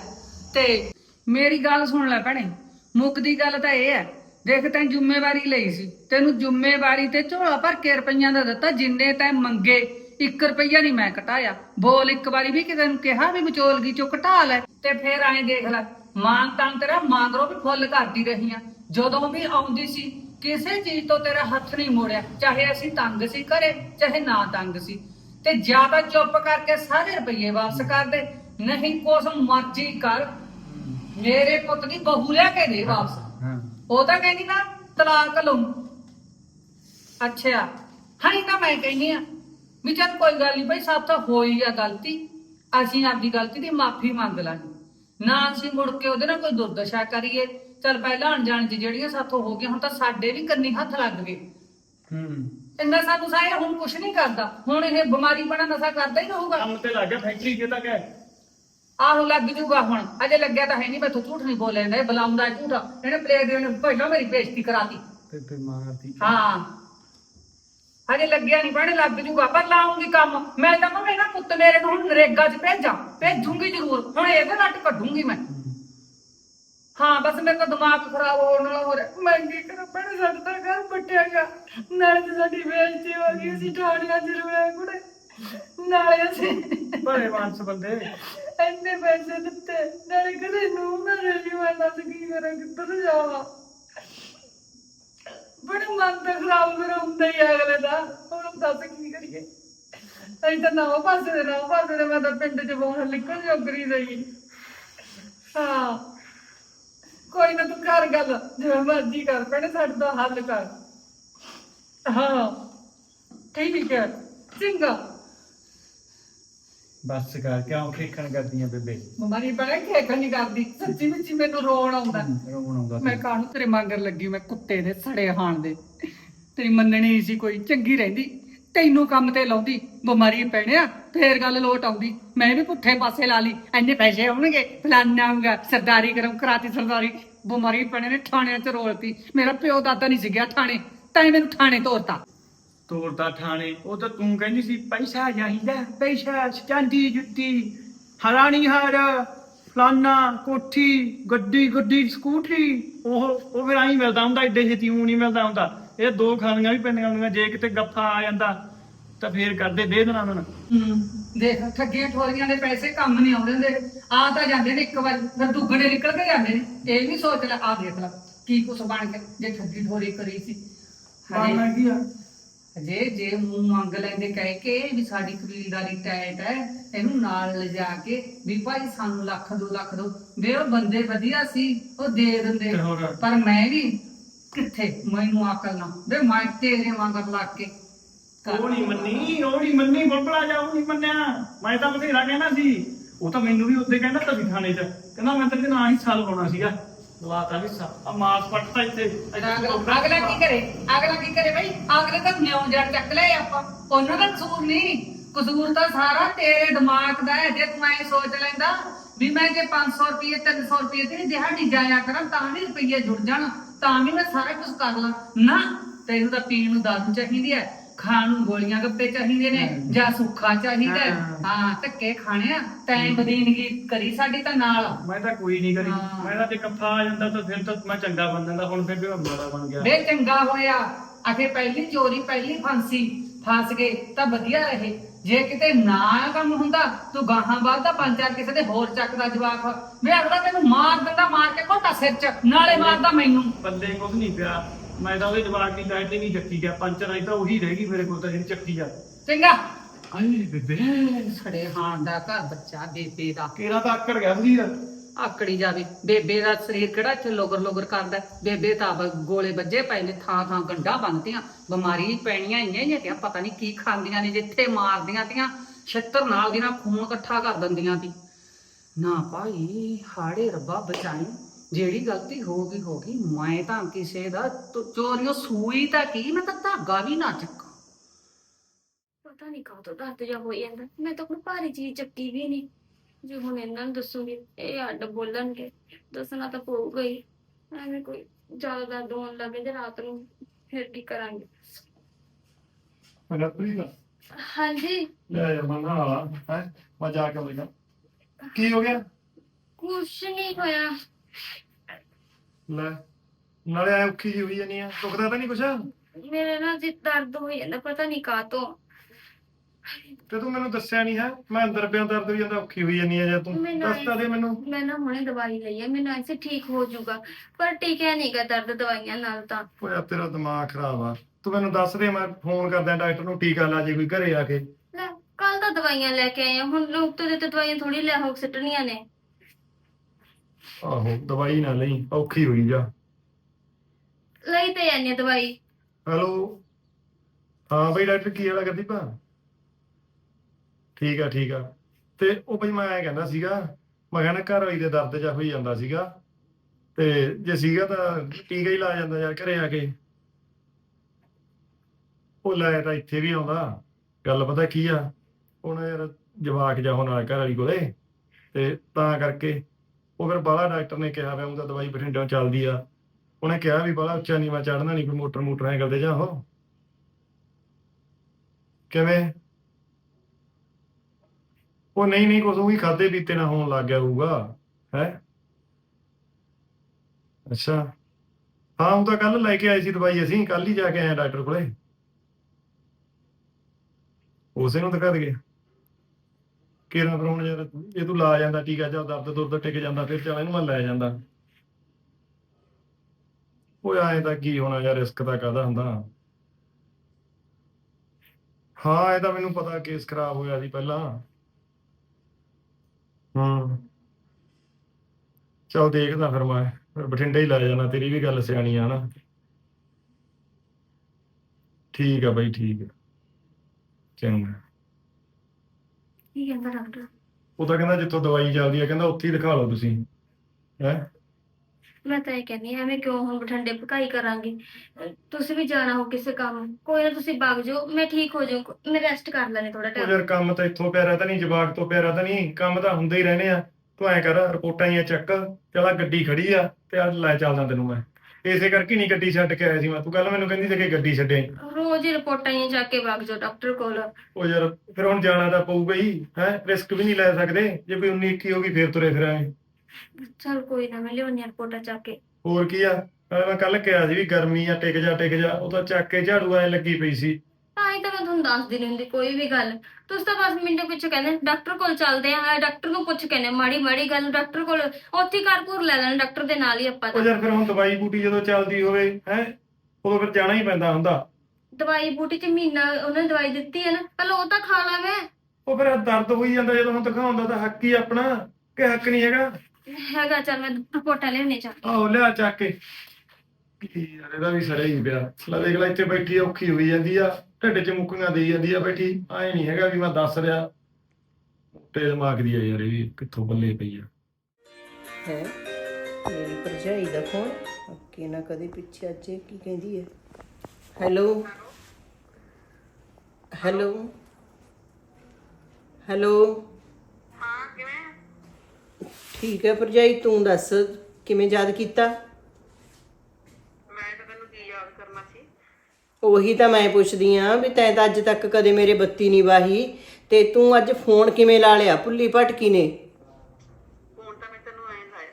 [SPEAKER 3] ਤੇ ਮੇਰੀ ਗੱਲ ਸੁਣ ਲੈ ਭੈਣੇ। ਮੁੱਕਦੀ ਗੱਲ ਤਾਂ ਇਹ ਹੈ ਦੇਖ ਤੈਂ ਜ਼ਿੰਮੇਵਾਰੀ ਲਈ ਸੀ। ਤੈਨੂੰ ਜ਼ਿੰਮੇਵਾਰੀ ਤੇ ਝੋਲਾ ਭਰ ਕੇ ਰੁਪਈਆਂ ਦਾ ਦਿੱਤਾ, ਜਿੰਨੇ ਤੈਂ ਮੰਗੇ 1 ਰੁਪਈਆ ਨਹੀਂ ਮੈਂ ਘਟਾਇਆ। ਬੋਲ ਇੱਕ ਵਾਰੀ ਵੀ ਕਿ ਤੈਨੂੰ ਕਿਹਾ ਵੀ ਵਿਚੋਲਗੀ ਚੋਂ ਘਟਾ ਲੈ, ਤੇ ਫੇਰ ਐਂ ਦੇਖ ਲੈ, ਮਾਂ ਤਾਂ ਤੇਰਾ ਮਾਂਗਰੋ ਵੀ ਫੁੱਲ ਕਰਦੀ ਰਹੀ ਆ ਜਦੋਂ ਵੀ ਆਉਂਦੀ ਸੀ, ਕਿਸੇ ਚੀਜ਼ ਤੋਂ ਤੇਰਾ ਹੱਥ ਨਹੀਂ ਮੋੜਿਆ, ਚਾਹੇ ਅਸੀਂ ਤੰਗ ਸੀ ਘਰੇ, ਚਾਹੇ ਨਾ ਤੰਗ ਸੀ। ਤੇ ਜ਼ਿਆਦਾ ਚੁੱਪ ਕਰਕੇ ਸਾਰੇ ਰੁਪਈਏ ਵਾਪਸ ਕਰ ਦੇ, ਨਹੀਂ ਕੁਛ ਮਰਜ਼ੀ ਕਰ। ਮੇਰੇ ਪੁੱਤ ਦੀ ਬਹੂ ਲੈ ਕੇ ਦੇ ਵਾਪਸ। ਉਹ ਤਾਂ ਕਹਿੰਦੀ ਨਾ ਤਲਾਕ ਲਊ। ਅੱਛਾ। ਹਾਂ ਤਾਂ ਮੈਂ ਕਹਿੰਦੀ ਆ ਵੀ ਚੱਲ ਕੋਈ ਗੱਲ ਨਹੀਂ ਭਾਈ ਸਾਥ ਤਾਂ ਹੋਈ ਆ ਗਲਤੀ। ਅਸੀਂ ਆਪਦੀ ਗਲਤੀ ਦੀ ਮਾਫੀ ਮੰਗ ਲਾਂਗੇ। ਨਾ ਅਸੀਂ ਮੁੜ ਕੇ ਉਹਦੇ ਨਾਲ ਕੋਈ ਦੁਰਦਸ਼ਾ ਕਰੀਏ। ਚੱਲ ਪਹਿਲਾਂ ਅਣਜਾਣ ਚ ਜਿਹੜੀਆਂ ਸਾਥੋਂ ਹੋ ਗਈਆਂ ਹੁਣ ਤਾਂ ਸਾਡੇ ਵੀ ਕੰਨੀ ਹੱਥ ਲੱਗ ਗਏ।
[SPEAKER 5] ਹੂੰ।
[SPEAKER 3] ਇੰਨਾ ਸਾਨੂੰ ਸਾਇਆ ਹੁਣ ਕੁਛ ਨਹੀਂ ਕਰਦਾ। ਹੁਣ ਇਹ ਬਿਮਾਰੀ ਬਣਾ ਨਸ਼ਾ ਕਰਦਾ ਹੀ ਰਹੂਗਾ।
[SPEAKER 5] ਕੰਮ ਤੇ ਲੱਗ ਗਿਆ ਫੈਕਟਰੀ ਕੇ ਤੱਕ ਹੈ
[SPEAKER 3] ਆਹੋ ਲੱਗ ਜੂਗਾ ਹੁਣ। ਅਜੇ ਲੱਗਿਆ ਤਾਂ ਹੈ ਨਹੀਂ ਮੈਥੋਂ ਝੂਠ ਨਹੀਂ ਬੋਲਿਆ ਜਾਂਦਾ ਇਹ ਬੁਲਾਉਂਦਾ ਹੈ ਝੂਠ। ਇਹਨੇ ਪਲੇਟ ਦੇ ਨੇ ਪਹਿਲਾਂ ਮੇਰੀ ਬੇਇੱਜ਼ਤੀ ਕਰਾਤੀ।
[SPEAKER 5] ਤੇ ਤੇ ਮਾਰਦੀ
[SPEAKER 3] ਹਾਂ। ਅਜੇ ਲੱਗਿਆ ਨਹੀਂ ਪੜਨੇ ਲੱਗ ਜੂਗਾ। ਪਰ ਲਾਉਂਗੀ ਕੰਮ। ਮੈਂ ਤਾਂ ਮੈਂ ਨਾ ਪੁੱਤ ਮੇਰੇ ਨੂੰ ਹੁਣ ਨਰੇਗਾ 'ਚ ਭੇਜਾਂ ਭੇਜੂੰਗੀ ਜ਼ਰੂਰ। ਹੁਣ ਇਹਦੇ ਨਾਲ ਕੱਢੂੰਗੀ ਮੈਂ। ਹਾਂ। ਬਸ ਮੇਰੇ ਤਾਂ ਦਿਮਾਗ ਖਰਾਬ ਹੋਣ ਵਾਲਾ ਹੋ ਰਿਹਾ। ਮੈਂ ਕੀ ਕਰਾਂ ਭੈਣੇ ਸਾਡਾ ਘਰ ਪੱਟਿਆ ਗਿਆ। ਨਾਲੇ ਤਾਂ ਸਾਡੀ ਬੇਇੱਜ਼ਤੀ ਹੋ ਗਈ ਅਸੀਂ ਠਾਣੀਆਂ ਜ਼ਰੂਰ ਕੁੜੇ। ਨਾਲੇ ਅਸੀਂ
[SPEAKER 5] ਬੜੇ ਮਾਨਸ ਬੰਦੇ।
[SPEAKER 3] ਇੰਨੇ ਪੈਸੇ ਦਿੱਤੇ, ਨਾਲੇ ਕਦੇ ਨੂੰ ਨਾ ਰਹੀ ਮੈਂ ਦੱਸ ਕੀ ਕਰਾਂ, ਕਿੱਧਰ ਜਾਵਾਂ? ਬੜਾ ਮਨ ਤਾਂ ਖਰਾਬ ਮੇਰਾ ਹੁੰਦਾ ਹੀ ਆ ਅਗਲੇ ਦਾ, ਹੁਣ ਦੱਸ ਕੀ ਕਰੀਏ? ਅਸੀਂ ਤਾਂ ਨਾ ਪਾਸੇ ਦੇ, ਨਾ ਪਾਸੇ ਦੇ ਮੈਂ ਤਾਂ ਪਿੰਡ ਚ ਬਾਹਰ ਨਿਕਲ ਜੋਗਰੀ ਰਹੀ। ਹਾਂ। ਕੋਈ ਨਾ ਤੂੰ ਕਰ ਗੱਲ, ਜਿਵੇਂ ਮਰਜ਼ੀ ਕਰ ਪੈਣੇ ਸਾਡੇ ਦਾ ਹੱਲ ਕਰ। ਹਾਂ। ਠੀਕ ਹੈ। ਚੰਗਾ।
[SPEAKER 5] ਬਸ ਕਰ ਕਿਉਂ ਖੇਖਣ ਕਰਦੀਆਂ ਬੇਬੇ?
[SPEAKER 3] ਮਮਾਰੀ ਬੜਾ ਖੇਖਣ ਨਹੀਂ ਕਰਦੀ। ਸੱਚੀ ਵਿੱਚ ਮੈਨੂੰ ਰੋਣ ਆਉਂਦਾ।
[SPEAKER 5] ਰੋਣ ਆਉਂਦਾ
[SPEAKER 3] ਮੈਂ ਕਾਹਨੂੰ ਤੇਰੇ ਮੰਗਰ ਲੱਗੀ ਮੈਂ ਕੁੱਤੇ ਦੇ ਸੜੇ ਹਾਣ ਦੇ। ਤੇਰੀ ਮੰਨਣੀ ਸੀ ਕੋਈ ਚੰਗੀ ਰਹਿੰਦੀ। ਤੈਨੂੰ ਕੰਮ ਤੇ ਲਾਉਂਦੀ। ਬਿਮਾਰੀ ਪੈਣਿਆ ਫੇਰ ਗੱਲ ਲੋਟ ਆਉਂਦੀ। ਮੈਂ ਵੀ ਪੁੱਠੇ ਪਾਸੇ ਲਾ ਲਈ। ਐਨੇ ਪੈਸੇ ਆਉਣਗੇ ਫਲਾਨਾ ਆਊਗਾ। ਸਰਦਾਰੀ ਕਰਮ ਕਰਾਤੀ ਸਰਦਾਰੀ। ਬਿਮਾਰੀ ਪੈਣੇ ਨੇ ਥਾਣਿਆਂ ਚ ਰੋਲਤੀ। ਮੇਰਾ ਪਿਓ ਦਾਦਾ ਨਹੀਂ ਸੀ ਗਿਆ ਥਾਣੇ। ਤੈਂ ਮੈਨੂੰ ਥਾਣੇ ਤੋਰਤਾ।
[SPEAKER 5] ਤੋਰਦਾ ਠਾਣੇ ਉਹ ਤਾਂ ਤੂੰ ਕਹਿੰਦੀ ਸੀ ਪੈਸਾ ਚਾਹੀਦਾ ਪੈਸਾ ਚਾਂਦੀ ਜੁੱਤੀ ਹਰਾਣੀ ਹਾਰ ਫਲਾਨਾ ਕੋਠੀ ਗੱਡੀ ਗੱਡੀ ਸਕੂਟਰੀ ਉਹ ਉਹ ਫਿਰ ਆਈ ਮਿਲਦਾ ਹੁੰਦਾ ਏਡੇ ਛੇਤੀ ਊਂ ਨਹੀਂ ਮਿਲਦਾ ਹੁੰਦਾ। ਇਹ ਦੋ ਖਾਣੀਆਂ ਵੀ ਪੈਂਦੀਆਂ ਹੁੰਦੀਆਂ ਜੇ ਕਿਤੇ ਗੱਫਾ ਆ ਜਾਂਦਾ ਤਾਂ ਫੇਰ ਕਰਦੇ ਦੇ ਦੇਣਾ ਉਹਨਾਂ ਨੇ।
[SPEAKER 3] ਦੇਖ ਠੱਗੀਆਂ ਠੋਰੀਆਂ ਦੇ ਪੈਸੇ ਕੰਮ ਨਹੀਂ ਆਉਂਦੇ ਹੁੰਦੇ। ਆ ਤਾਂ ਜਾਂਦੇ ਨੇ ਇੱਕ ਵਾਰ ਫਿਰ ਦੁੱਗਣੇ ਨਿਕਲ ਕੇ ਜਾਂਦੇ ਨੇ। ਇਹ ਵੀ ਸੋਚ ਲੈ ਆ ਦੇਖ ਲੈ ਕੀ ਕੁਛ ਬਣ ਕੇ ਜੇ ਠੱਗੀ ਠੋਰੀ ਕਰੀ ਸੀ।
[SPEAKER 5] ਬਾਣਾ ਕੀ ਆ
[SPEAKER 3] ਜੇ ਜੇ ਮੂੰਹ ਮੰਗ ਲੈਂਦੇ ਕਹਿ ਕੇ ਵੀ ਸਾਡੀ ਕਬੀਲਦਾਰੀ ਟੈਟ ਹੈ ਇਹਨੂੰ ਨਾਲ ਲਿਜਾ ਕੇ ਵੀ ਭਾਈ ਸਾਨੂੰ ਲੱਖ ਦੋ ਲੱਖ ਦੋ। ਵੇ ਉਹ ਬੰਦੇ ਵਧੀਆ ਸੀ ਉਹ ਦੇ ਦਿੰਦੇ।
[SPEAKER 5] ਤੇ ਹੋਰ?
[SPEAKER 3] ਪਰ ਮੈਂ ਵੀ ਕਿੱਥੇ? ਮੈਨੂੰ ਅਕਲ ਨਾ। ਵੇ ਮੈਂ ਤੇਰੇ ਮੰਗਰ ਲੱਗ ਕੇ
[SPEAKER 5] ਉਹ ਨਹੀਂ ਮੰਨੀ ਉਹ ਨਹੀਂ ਮੰਨੀ ਬੁਲਬੁਲਾ ਜਾ ਉਹ ਨਹੀਂ ਮੰਨਿਆ। ਮੈਂ ਤਾਂ ਬਥੇਰਾ ਕਹਿਣਾ ਸੀ। ਉਹ ਤਾਂ ਮੈਨੂੰ ਵੀ ਉੱਤੇ ਕਹਿੰਦਾ ਤਾਂ ਥਾਣੇ 'ਚ। ਕਹਿੰਦਾ ਮੈਂ ਤੇਰੇ ਨਾਲ ਹੀ ਸਾਲ ਪਾਉਣਾ ਸੀਗਾ ਲਵਾਤਾ ਵੀ ਸਾ ਆ ਮਾਸ ਪੱਟਤਾ ਇੱਥੇ।
[SPEAKER 3] ਅਗਲਾ ਅਗਲਾ ਕੀ ਕਰੇ? ਅਗਲਾ ਕੀ ਕਰੇ ਬਈ? ਅਗਲੇ ਤਾਂ ਨਿਉਂ ਜੜ ਚੱਕ ਲਿਆ ਆਪਾਂ। ਉਹਨਾਂ ਦਾ ਕਸੂਰ ਨਹੀਂ। ਕਸੂਰ ਤਾਂ ਸਾਰਾ ਤੇਰੇ ਦਿਮਾਗ ਦਾ ਹੈ। ਜੇ ਤੂੰ ਐ ਸੋਚ ਲੈਂਦਾ ਵੀ ਮੈਂ ਜੇ 500 ਰੁਪਏ 300 ਰੁਪਏ ਦੀ ਦਿਹਾੜੀ ਜਾਇਆ ਕਰਾਂ ਤਾਂ ਵੀ ਰੁਪਏ ਜੁੜ ਜਾਣ। ਤਾਂ ਵੀ ਮੈਂ ਸਾਰਾ ਕੁਝ ਕਰ ਲਾਂ। ਨਾ ਤੈਨੂੰ ਤਾਂ ਪੀਣ ਨੂੰ ਦਾਰੂ ਚਾਹੀਦੀ ਹੈ। ਖਾਣ ਨੂੰ ਗੋਲੀਆਂ ਗੱਪੇ ਚਾਹੀਦੇ ਨੇ ਜਾਂ ਸੁੱਖਾ ਚਾਹੀਦਾ ਹੈ। ਹਾਂ। ਧੱਕੇ ਖਾਣੇ ਆ ਤੈਂ ਬਦੀਨਗੀ ਕਰੀ ਸਾਡੀ ਤਾਂ ਨਾਲ
[SPEAKER 4] ਮੈਂ ਤਾਂ ਕੋਈ ਨਹੀਂ ਕਰੀ।
[SPEAKER 3] ਹਾਂ।
[SPEAKER 4] ਮੈਂ ਤਾਂ ਜੇ ਕੱਫਾ ਆ ਜਾਂਦਾ ਤਾਂ ਫਿਰ ਤਾਂ ਮੈਂ ਚੰਗਾ ਬਣ ਜਾਂਦਾ ਹੁਣ ਫਿਰ ਵੀ ਮੈਂ ਮਾੜਾ ਬਣ ਗਿਆ।
[SPEAKER 3] ਵੇ ਚੰਗਾ ਹੋਇਆ। ਆਖੇ ਪਹਿਲੀ ਚੋਰੀ ਪਹਿਲੀ ਫਾਂਸੀ ਫਸ ਗਏ ਤਾਂ ਵਧੀਆ ਰਹੇ। ਜੇ ਕਿਤੇ ਨਾ ਇਹ ਕੰਮ ਹੁੰਦਾ ਤੂੰ ਗਾਹਾਂ ਬਾਅਦ ਦਾ ਪੰਜ ਚਾਰ ਕਿਸੇ ਦੇ ਹੋਰ ਚੱਕਦਾ ਜਵਾਕ। ਵੇ ਅਗਲਾ ਤੈਨੂੰ ਮਾਰ ਦਿੰਦਾ ਮਾਰ ਕੇ ਘੋਟਾ ਸਿਰ ਚ ਨਾਲੇ ਮਾਰਦਾ ਮੈਨੂੰ।
[SPEAKER 4] ਬੰਦੇ ਕੁਝ ਨਹੀਂ ਪਿਆ। ਮੈਂ ਤਾਂ ਉਹਦੇ ਜਵਾਕ ਦੀ ਲਾਈਟ ਨਹੀਂ ਚੱਕੀ ਗਿਆ ਪੰਚਰ ਆਈ ਤਾਂ ਉਹੀ ਰਹਿ ਗਈ ਮੇਰੇ ਕੋਲ ਤਾਂ ਜਿਹੜੀ ਚੱਕੀ ਆ।
[SPEAKER 3] ਚੰਗਾ।
[SPEAKER 4] ਆਈ ਬੇਬੇ।
[SPEAKER 3] ਸੜੇ ਹਾਂ ਦਾ ਘਰ ਬੱਚਾ ਬੇਬੇ ਦਾ।
[SPEAKER 4] ਕੇਰਾ ਤਾਂ ਆਕੜ ਗਿਆ ਸੀ
[SPEAKER 3] ਆਕੜੀ ਜਾਵੇ। ਬੇਬੇ ਦਾ ਸਰੀਰ ਕਿਹੜਾ ਇੱਥੇ ਲੋਗਰ ਲੋਗਰ ਕਰਦਾ? ਬੇਬੇ ਤਾਂ ਆਪ ਗੋਲੇ ਵੱਜੇ ਪਏ ਨੇ ਥਾਂ ਥਾਂ ਗੰਢਾਂ ਬੰਨਤੀਆਂ ਬਿਮਾਰੀ ਪੈਣੀਆਂ ਇੰਨੀਆਂ ਹੀ ਤੀਆਂ ਪਤਾ ਨਹੀਂ ਕੀ ਖਾਂਦੀਆਂ ਨੇ ਜਿੱਥੇ ਮਾਰਦੀਆਂ ਤੀਆਂ ਛੱਤਰ ਨਾਲ ਦੀ ਨਾਲ ਖੂਨ ਇਕੱਠਾ ਕਰ ਦਿੰਦੀਆਂ ਤੀ। ਨਾ ਭਾਈ ਹਾੜੇ ਰੱਬਾ ਬਚਾਈ। ਜਿਹੜੀ ਗਲਤੀ ਹੋ ਗਈ ਹੋ ਗਈ ਮੈਂ ਤਾਂ ਕਿਸੇ ਦਾ ਤੁ- ਚੋਰੀਓ ਸੂਈ ਤਾਂ ਕੀ ਮੈਂ ਤਾਂ ਧਾਗਾ ਵੀ ਨਾ ਚੱਕਾਂ।
[SPEAKER 6] ਪਤਾ ਨਹੀਂ ਕਾਹਤੋਂ ਦਰਦ ਜਾ ਹੋ ਜਾਂਦਾ। ਮੈਂ ਤਾਂ ਕੋਈ ਭਾਰੀ ਚੀਜ਼ ਚੱਕੀ ਵੀ ਨਹੀਂ ਜੇ ਹੁਣ ਇਹਨਾਂ ਨੂੰ ਦੱਸੂਗੀ ਇਹ ਅੱਡ ਬੋਲਣਗੇ। ਦੱਸਣਾ ਤਾਂ ਪਊਗਾ ਹੀ। ਐਵੇਂ ਕੋਈ ਜ਼ਿਆਦਾ ਦਰਦ ਹੋਣ ਲੱਗੇ ਜੇ ਰਾਤ ਨੂੰ ਫਿਰ ਕੀ ਕਰਾਂਗੇ? ਹਾਂਜੀ।
[SPEAKER 4] ਲੈ ਯਾਰ ਮੰਗਾ ਵਾਲਾ ਹੈ। ਮੈਂ ਜਾ ਕੇ ਲੈਣਾ ਕੀ ਹੋ ਗਿਆ?
[SPEAKER 6] ਕੁਛ ਨਹੀਂ ਹੋਇਆ।
[SPEAKER 4] ਲੈ ਨਾਲੇ ਆ ਔਖੀ ਜੀ ਹੋਈ ਜਾਨੀ ਆ। ਦੁਖਦਾ ਤਾਂ ਨਹੀਂ ਕੁਛ?
[SPEAKER 6] ਮੇਰੇ ਨਾਲ ਜੀ ਦਰਦ ਹੋ ਜਾਂਦਾ ਪਤਾ ਨਹੀਂ ਕਾਹਤੋਂ।
[SPEAKER 4] ਤੇ ਤੂੰ ਮੈਨੂੰ ਦੱਸਿਆ ਨਹੀਂ ਹੈ? ਮੈਂ ਅੰਦਰ ਪਿਆ ਦਰਦ ਹੋਈ ਜਾਂਦਾ ਔਖੀ ਹੋਈ ਜਾਨੀ ਆ ਜਾਂ ਤੂੰ।
[SPEAKER 6] ਮੈਨੂੰ
[SPEAKER 4] ਦੇ ਮੈਨੂੰ।
[SPEAKER 6] ਮੈਂ ਨਾ ਹੁਣੇ ਦਵਾਈ ਲਈ ਹੈ ਮੈਨੂੰ ਐਸੇ ਠੀਕ ਹੋ ਜਾਊਗਾ ਪਰ ਟਿਕਿਆ ਨਹੀਂਗਾ ਦਰਦ ਦਵਾਈਆਂ ਨਾਲ ਤਾਂ।
[SPEAKER 4] ਓਏ ਤੇਰਾ ਦਿਮਾਗ ਖਰਾਬ ਆ। ਤੂੰ ਮੈਨੂੰ ਦੱਸ ਦੇ ਮੈਂ ਫੋਨ ਕਰਦਾ ਡਾਕਟਰ ਨੂੰ ਟੀਕਾ ਲਾ ਜੇ ਕੋਈ ਘਰੇ ਆ ਕੇ।
[SPEAKER 6] ਲੈ ਕੱਲ ਤਾਂ ਦਵਾਈਆਂ ਲੈ ਕੇ ਆਏ ਹਾਂ ਹੁਣ ਲੋਕ ਤੋਂ ਤੇ ਦਵਾਈਆਂ ਥੋੜੀ ਲੈ ਹੋ ਸਿੱਟਣੀਆਂ ਨੇ।
[SPEAKER 4] ਆਹੋ ਦਵਾਈ ਨਾ ਲਈ ਔਖੀ ਹੋਈ ਜਾ।
[SPEAKER 6] ਲਈ ਤੇ ਜਾਂਦੀ ਦਵਾਈ।
[SPEAKER 4] ਹੈਲੋ? ਹਾਂ ਬਈ ਡਾਕਟਰ ਕੀ ਹਾਲ ਕਰਦੀ ਭਾ ਠੀਕ ਆ ਠੀਕ ਆ। ਤੇ ਉਹ ਬਈ ਮੈਂ ਐਂ ਕਹਿੰਦਾ ਸੀਗਾ ਮੈਂ ਕਹਿੰਦਾ ਘਰ ਵਾਲੀ ਦੇ ਦਰਦ ਜਾ ਹੋਈ ਜਾਂਦਾ ਸੀਗਾ। ਤੇ ਜੇ ਸੀਗਾ ਤਾਂ ਟੀਕਾ ਹੀ ਲਾ ਜਾਂਦਾ ਯਾਰ ਘਰੇ ਆ ਕੇ। ਉਹ ਲੈ ਤਾਂ ਇੱਥੇ ਵੀ ਆਉਂਦਾ। ਗੱਲ ਪਤਾ ਕੀ ਆ? ਹੁਣ ਯਾਰ ਜਵਾਕ ਜਾ ਹੋਣ ਵਾਲਾ ਘਰ ਵਾਲੀ ਕੋਲੇ। ਤੇ ਤਾਂ ਕਰਕੇ ਉਹ ਫਿਰ ਬਾਹਲਾ ਡਾਕਟਰ ਨੇ ਕਿਹਾ ਵੀ, ਉਹਦਾ ਦਵਾਈ ਬਠਿੰਡਿਓਂ ਚੱਲਦੀ ਆ। ਉਹਨੇ ਕਿਹਾ ਵੀ ਬਾਹਲਾ ਉੱਚਾ ਨਹੀਂ ਚੜਨਾ ਨਹੀਂ ਕੋਈ ਮੋਟਰ ਮੋਟਰ ਕਰਦੇ ਜਾ ਉਹ। ਕਿਵੇਂ? ਉਹ ਨਹੀਂ ਨਹੀਂ, ਕੁਛ ਉਹੀ ਖਾਦੇ ਪੀਤੇ ਨਾ ਹੋਣ ਲੱਗ ਗਿਆ ਹੋਊਗਾ, ਹੈ? ਅੱਛਾ। ਹਾਂ, ਉਹ ਤਾਂ ਕੱਲ ਲੈ ਕੇ ਆਏ ਸੀ ਦਵਾਈ ਅਸੀਂ ਕੱਲ ਹੀ ਜਾ ਕੇ ਆਏ ਡਾਕਟਰ ਕੋਲੇ। ਉਸੇ ਨੂੰ ਦਿਖਾ ਦਈਏ। ਪਰ ਹੁਣ ਯਾਰ ਜੇ ਤੂੰ ਲਾ ਜਾਂਦਾ ਟੀਕਾ ਜਾਂ ਦਰਦ ਦੁਰਦ ਟਿਕ ਜਾਂਦਾ ਫਿਰ ਚੱਲ ਇਹਨੂੰ ਮੈਂ ਲੈ ਜਾਂਦਾ। ਓਏ ਐਂ ਤਾਂ ਕੀ ਹੋਣਾ ਯਾਰ ਰਿਸਕ ਤਾਂ ਕਾਹਦਾ ਹੁੰਦਾ। ਹਾਂ ਇਹ ਤਾਂ ਮੈਨੂੰ ਪਤਾ ਕੇਸ ਖਰਾਬ ਹੋਇਆ ਸੀ ਪਹਿਲਾਂ। ਹੂੰ। ਚਲ ਦੇਖਦਾ ਫਿਰ ਮੈਂ ਫਿਰ ਬਠਿੰਡੇ ਹੀ ਲੈ ਜਾਣਾ ਤੇਰੀ ਵੀ ਗੱਲ ਸਿਆਣੀ ਆ ਨਾ। ਠੀਕ ਆ ਬਈ ਠੀਕ ਆ। ਚੰਗਾ।
[SPEAKER 6] ਕੀ ਕਹਿੰਦਾ ਡਾਕਟਰ?
[SPEAKER 4] ਉਹ ਤਾਂ ਕਹਿੰਦਾ ਜਿੱਥੋਂ ਦਵਾਈ ਚੱਲਦੀ ਆ ਕਹਿੰਦਾ ਉੱਥੇ ਹੀ ਦਿਖਾ ਲਓ ਤੁਸੀਂ। ਹੈ?
[SPEAKER 6] ਮੈਂ ਤਾਂ ਇਹ ਕਹਿੰਦੀ ਐਵੇਂ ਕਿਉਂ ਹੁਣ ਬਠੰਡੇ ਭਕਾਈ ਕਰਾਂਗੇ? ਅਹ ਤੁਸੀਂ ਵੀ ਜਾਣਾ ਹੋ ਕਿਸੇ ਕੰਮ ਕੋਈ ਨਾ ਤੁਸੀਂ ਵਗ ਜਾਓ ਮੈਂ ਠੀਕ ਹੋ ਜਾਊਂ ਮੈਂ ਰੈਸਟ ਕਰ ਲੈਣੇ ਥੋੜਾ
[SPEAKER 4] ਉਹ
[SPEAKER 6] ਟਾਈਮ
[SPEAKER 4] ਯਾਰ ਕੰਮ ਤਾਂ ਇੱਥੋਂ ਪਿਆਰਾ ਤਾਂ ਨਹੀਂ ਜਵਾਕ ਤੋਂ ਪਿਆਰਾ ਤਾਂ ਨਹੀਂ ਕੰਮ ਤਾਂ ਹੁੰਦੇ ਹੀ ਰਹਿਣੇ ਆ। ਤੂੰ ਐ ਕਰ ਰਿਪੋਰਟਾਂ ਹੀ ਚੱਕ ਚਲਾ ਗੱਡੀ ਖੜੀ ਆ ਤੇ ਆ ਲੈ ਚੱਲਦਾ ਤੈਨੂੰ ਮੈਂ। ਇਸੇ ਕਰਕੇ ਨਹੀਂ ਗੱਡੀ ਛੱਡ ਕੇ ਆਇਆ ਸੀ ਮੈਂ। ਤੂੰ ਕੱਲ ਮੈਨੂੰ ਕਹਿੰਦੀ ਸੀ ਕਿ ਗੱਡੀ ਛੱਡੇ
[SPEAKER 6] ਰੋਜ਼ ਹੀ ਰਿਪੋਰਟਾਂ ਹੀ ਜਾ ਕੇ ਵਗ ਜਾਓ ਡਾਕਟਰ ਕੋਲ।
[SPEAKER 4] ਉਹ ਯਾਰ ਫਿਰ ਹੁਣ ਜਾਣਾ ਤਾਂ ਪਊਗਾ ਹੀ ਹੈ? ਰਿਸਕ ਵੀ ਨਹੀਂ ਲੈ ਸਕਦੇ। ਜੇ ਕੋਈ 19 21 ਹੋ ਗਈ ਫੇਰ ਤੁਰੇ ਫਿਰਾਂਗੇ
[SPEAKER 6] ਚਲ ਕੋਈ ਨਾ ਮੈਂ ਲਿਆਉਣੀ ਰਿਪੋਰਟਾਂ ਚੱਕ ਕੇ।
[SPEAKER 4] ਹੋਰ ਕੀ ਆ? ਨਾਲੇ ਮੈਂ ਕੱਲ ਕਿਹਾ ਸੀ ਵੀ ਗਰਮੀ ਆ ਟਿਕ ਜਾ ਟਿਕ ਜਾ। ਉਹ ਤਾਂ ਚੱਕ ਕੇ ਝਾੜੂ ਐ ਲੱਗੀ ਪਈ ਸੀ।
[SPEAKER 6] ਤੁਹਾਨੂੰ ਦੱਸਦੀ ਨਹੀਂ ਹੁੰਦੀ ਕੋਈ ਵੀ ਗੱਲ। ਤੁਸੀਂ ਤਾਂ ਬਸ ਮਿੰਟੋ ਪਿੱਛੇ ਕਹਿੰਦੇ ਡਾਕਟਰ ਕੋਲ ਚੱਲਦੇ ਆ ਡਾਕਟਰ ਨੂੰ ਪੁੱਛ ਕਹਿੰਦੇ ਮਾੜੀ ਮਾੜੀ ਗੱਲ ਡਾਕਟਰ ਕੋਲ ਉੱਥੇ ਹੀ ਘਰ-ਘੂਰ ਲੈ ਲੈਣ ਡਾਕਟਰ ਦੇ ਨਾਲ ਹੀ ਆਪਾਂ
[SPEAKER 4] ਉਹ
[SPEAKER 6] ਤਾਂ
[SPEAKER 4] ਯਾਰ ਫਿਰ ਹੁਣ ਦਵਾਈ ਬੂਟੀ ਜਦੋਂ ਚੱਲਦੀ ਹੋਵੇ ਹੈ ਉਦੋਂ ਫਿਰ ਜਾਣਾ ਹੀ ਪੈਂਦਾ ਹੁੰਦਾ।
[SPEAKER 6] ਦਵਾਈ ਬੂਟੀ ਚ ਮਹੀਨਾ ਉਹਨੇ ਦਵਾਈ ਦਿੱਤੀ ਹੈ ਨਾ ਪਹਿਲਾਂ ਉਹ ਤਾਂ ਖਾ ਲਾ ਮੈਂ।
[SPEAKER 4] ਉਹ ਫਿਰ ਦਰਦ ਹੋਈ ਜਾਂਦਾ ਜਦੋਂ ਹੁਣ ਦਿਖਾਉਂਦਾ ਤਾਂ ਹੱਕ ਹੀ ਆਪਣਾ ਕਿ ਹੱਕ ਨਹੀਂ ਹੈਗਾ।
[SPEAKER 6] ਹੈਗਾ ਚੱਲ ਮੈਂ ਰਿਪੋਰਟਾਂ ਲਿਆਉਣੇ ਚੱਕ
[SPEAKER 4] ਆਹੋ ਲਿਆ ਚੱਕ ਕੇ। ਕੀ ਯਾਰ ਇਹਦਾ ਵੀ ਸਰੇ ਹੀ ਪਿਆ। ਲੈ ਦੇਖ ਲੈ ਇੱਥੇ ਬੈਠੀ ਔਖੀ ਹੋਈ ਜਾਂਦੀ ਆ। ਢਿੱਡ 'ਚ ਮੁੱਕੀਆਂ ਦੇਈ ਜਾਂਦੀ ਆ ਬੈਠੀ। ਐ ਨਹੀਂ ਹੈਗਾ ਵੀ ਮੈਂ ਦੱਸ ਰਿਹਾ। ਤੇ ਦਿਮਾਗ ਦੀ ਆ ਯਾਰ ਇਹ ਕਿੱਥੋਂ ਬੱਲੇ ਪਈ ਆ।
[SPEAKER 7] ਹੈ ਮੇਰੀ ਭਰਜਾਈ ਦਾ ਫੋਨ। ਅੱਕੇ ਨਾ ਕਦੇ ਪਿੱਛੇ ਅੱਜੇ ਕੀ ਕਹਿੰਦੀ ਹੈ? ਹੈਲੋ? ਹੈਲੋ? ਹੈਲੋ?
[SPEAKER 8] ਹਾਂ ਕਿਵੇਂ
[SPEAKER 7] ਠੀਕ ਹੈ ਭਰਜਾਈ ਤੂੰ ਦੱਸ ਕਿਵੇਂ ਯਾਦ ਕੀਤਾ
[SPEAKER 8] ਮੈਂ ਤਾਂ ਤੈਨੂੰ ਕੀ ਯਾਦ ਕਰਨਾ ਸੀ
[SPEAKER 7] ਉਹੀ ਤਾਂ ਮੈਂ ਪੁੱਛਦੀ ਆ ਵੀ ਤੈਂ ਤਾਂ ਅੱਜ ਤੱਕ ਕਦੇ ਮੇਰੇ ਬੱਤੀ ਨਹੀਂ ਵਾਹੀ ਤੇ ਤੂੰ ਅੱਜ ਫੋਨ ਕਿਵੇਂ ਲਾ ਲਿਆ? ਭੁੱਲੀ ਭਟਕੀ ਨੇ।
[SPEAKER 8] ਫੋਨ ਤਾਂ ਮੈਂ ਤੈਨੂੰ ਐਂ ਲਾਇਆ।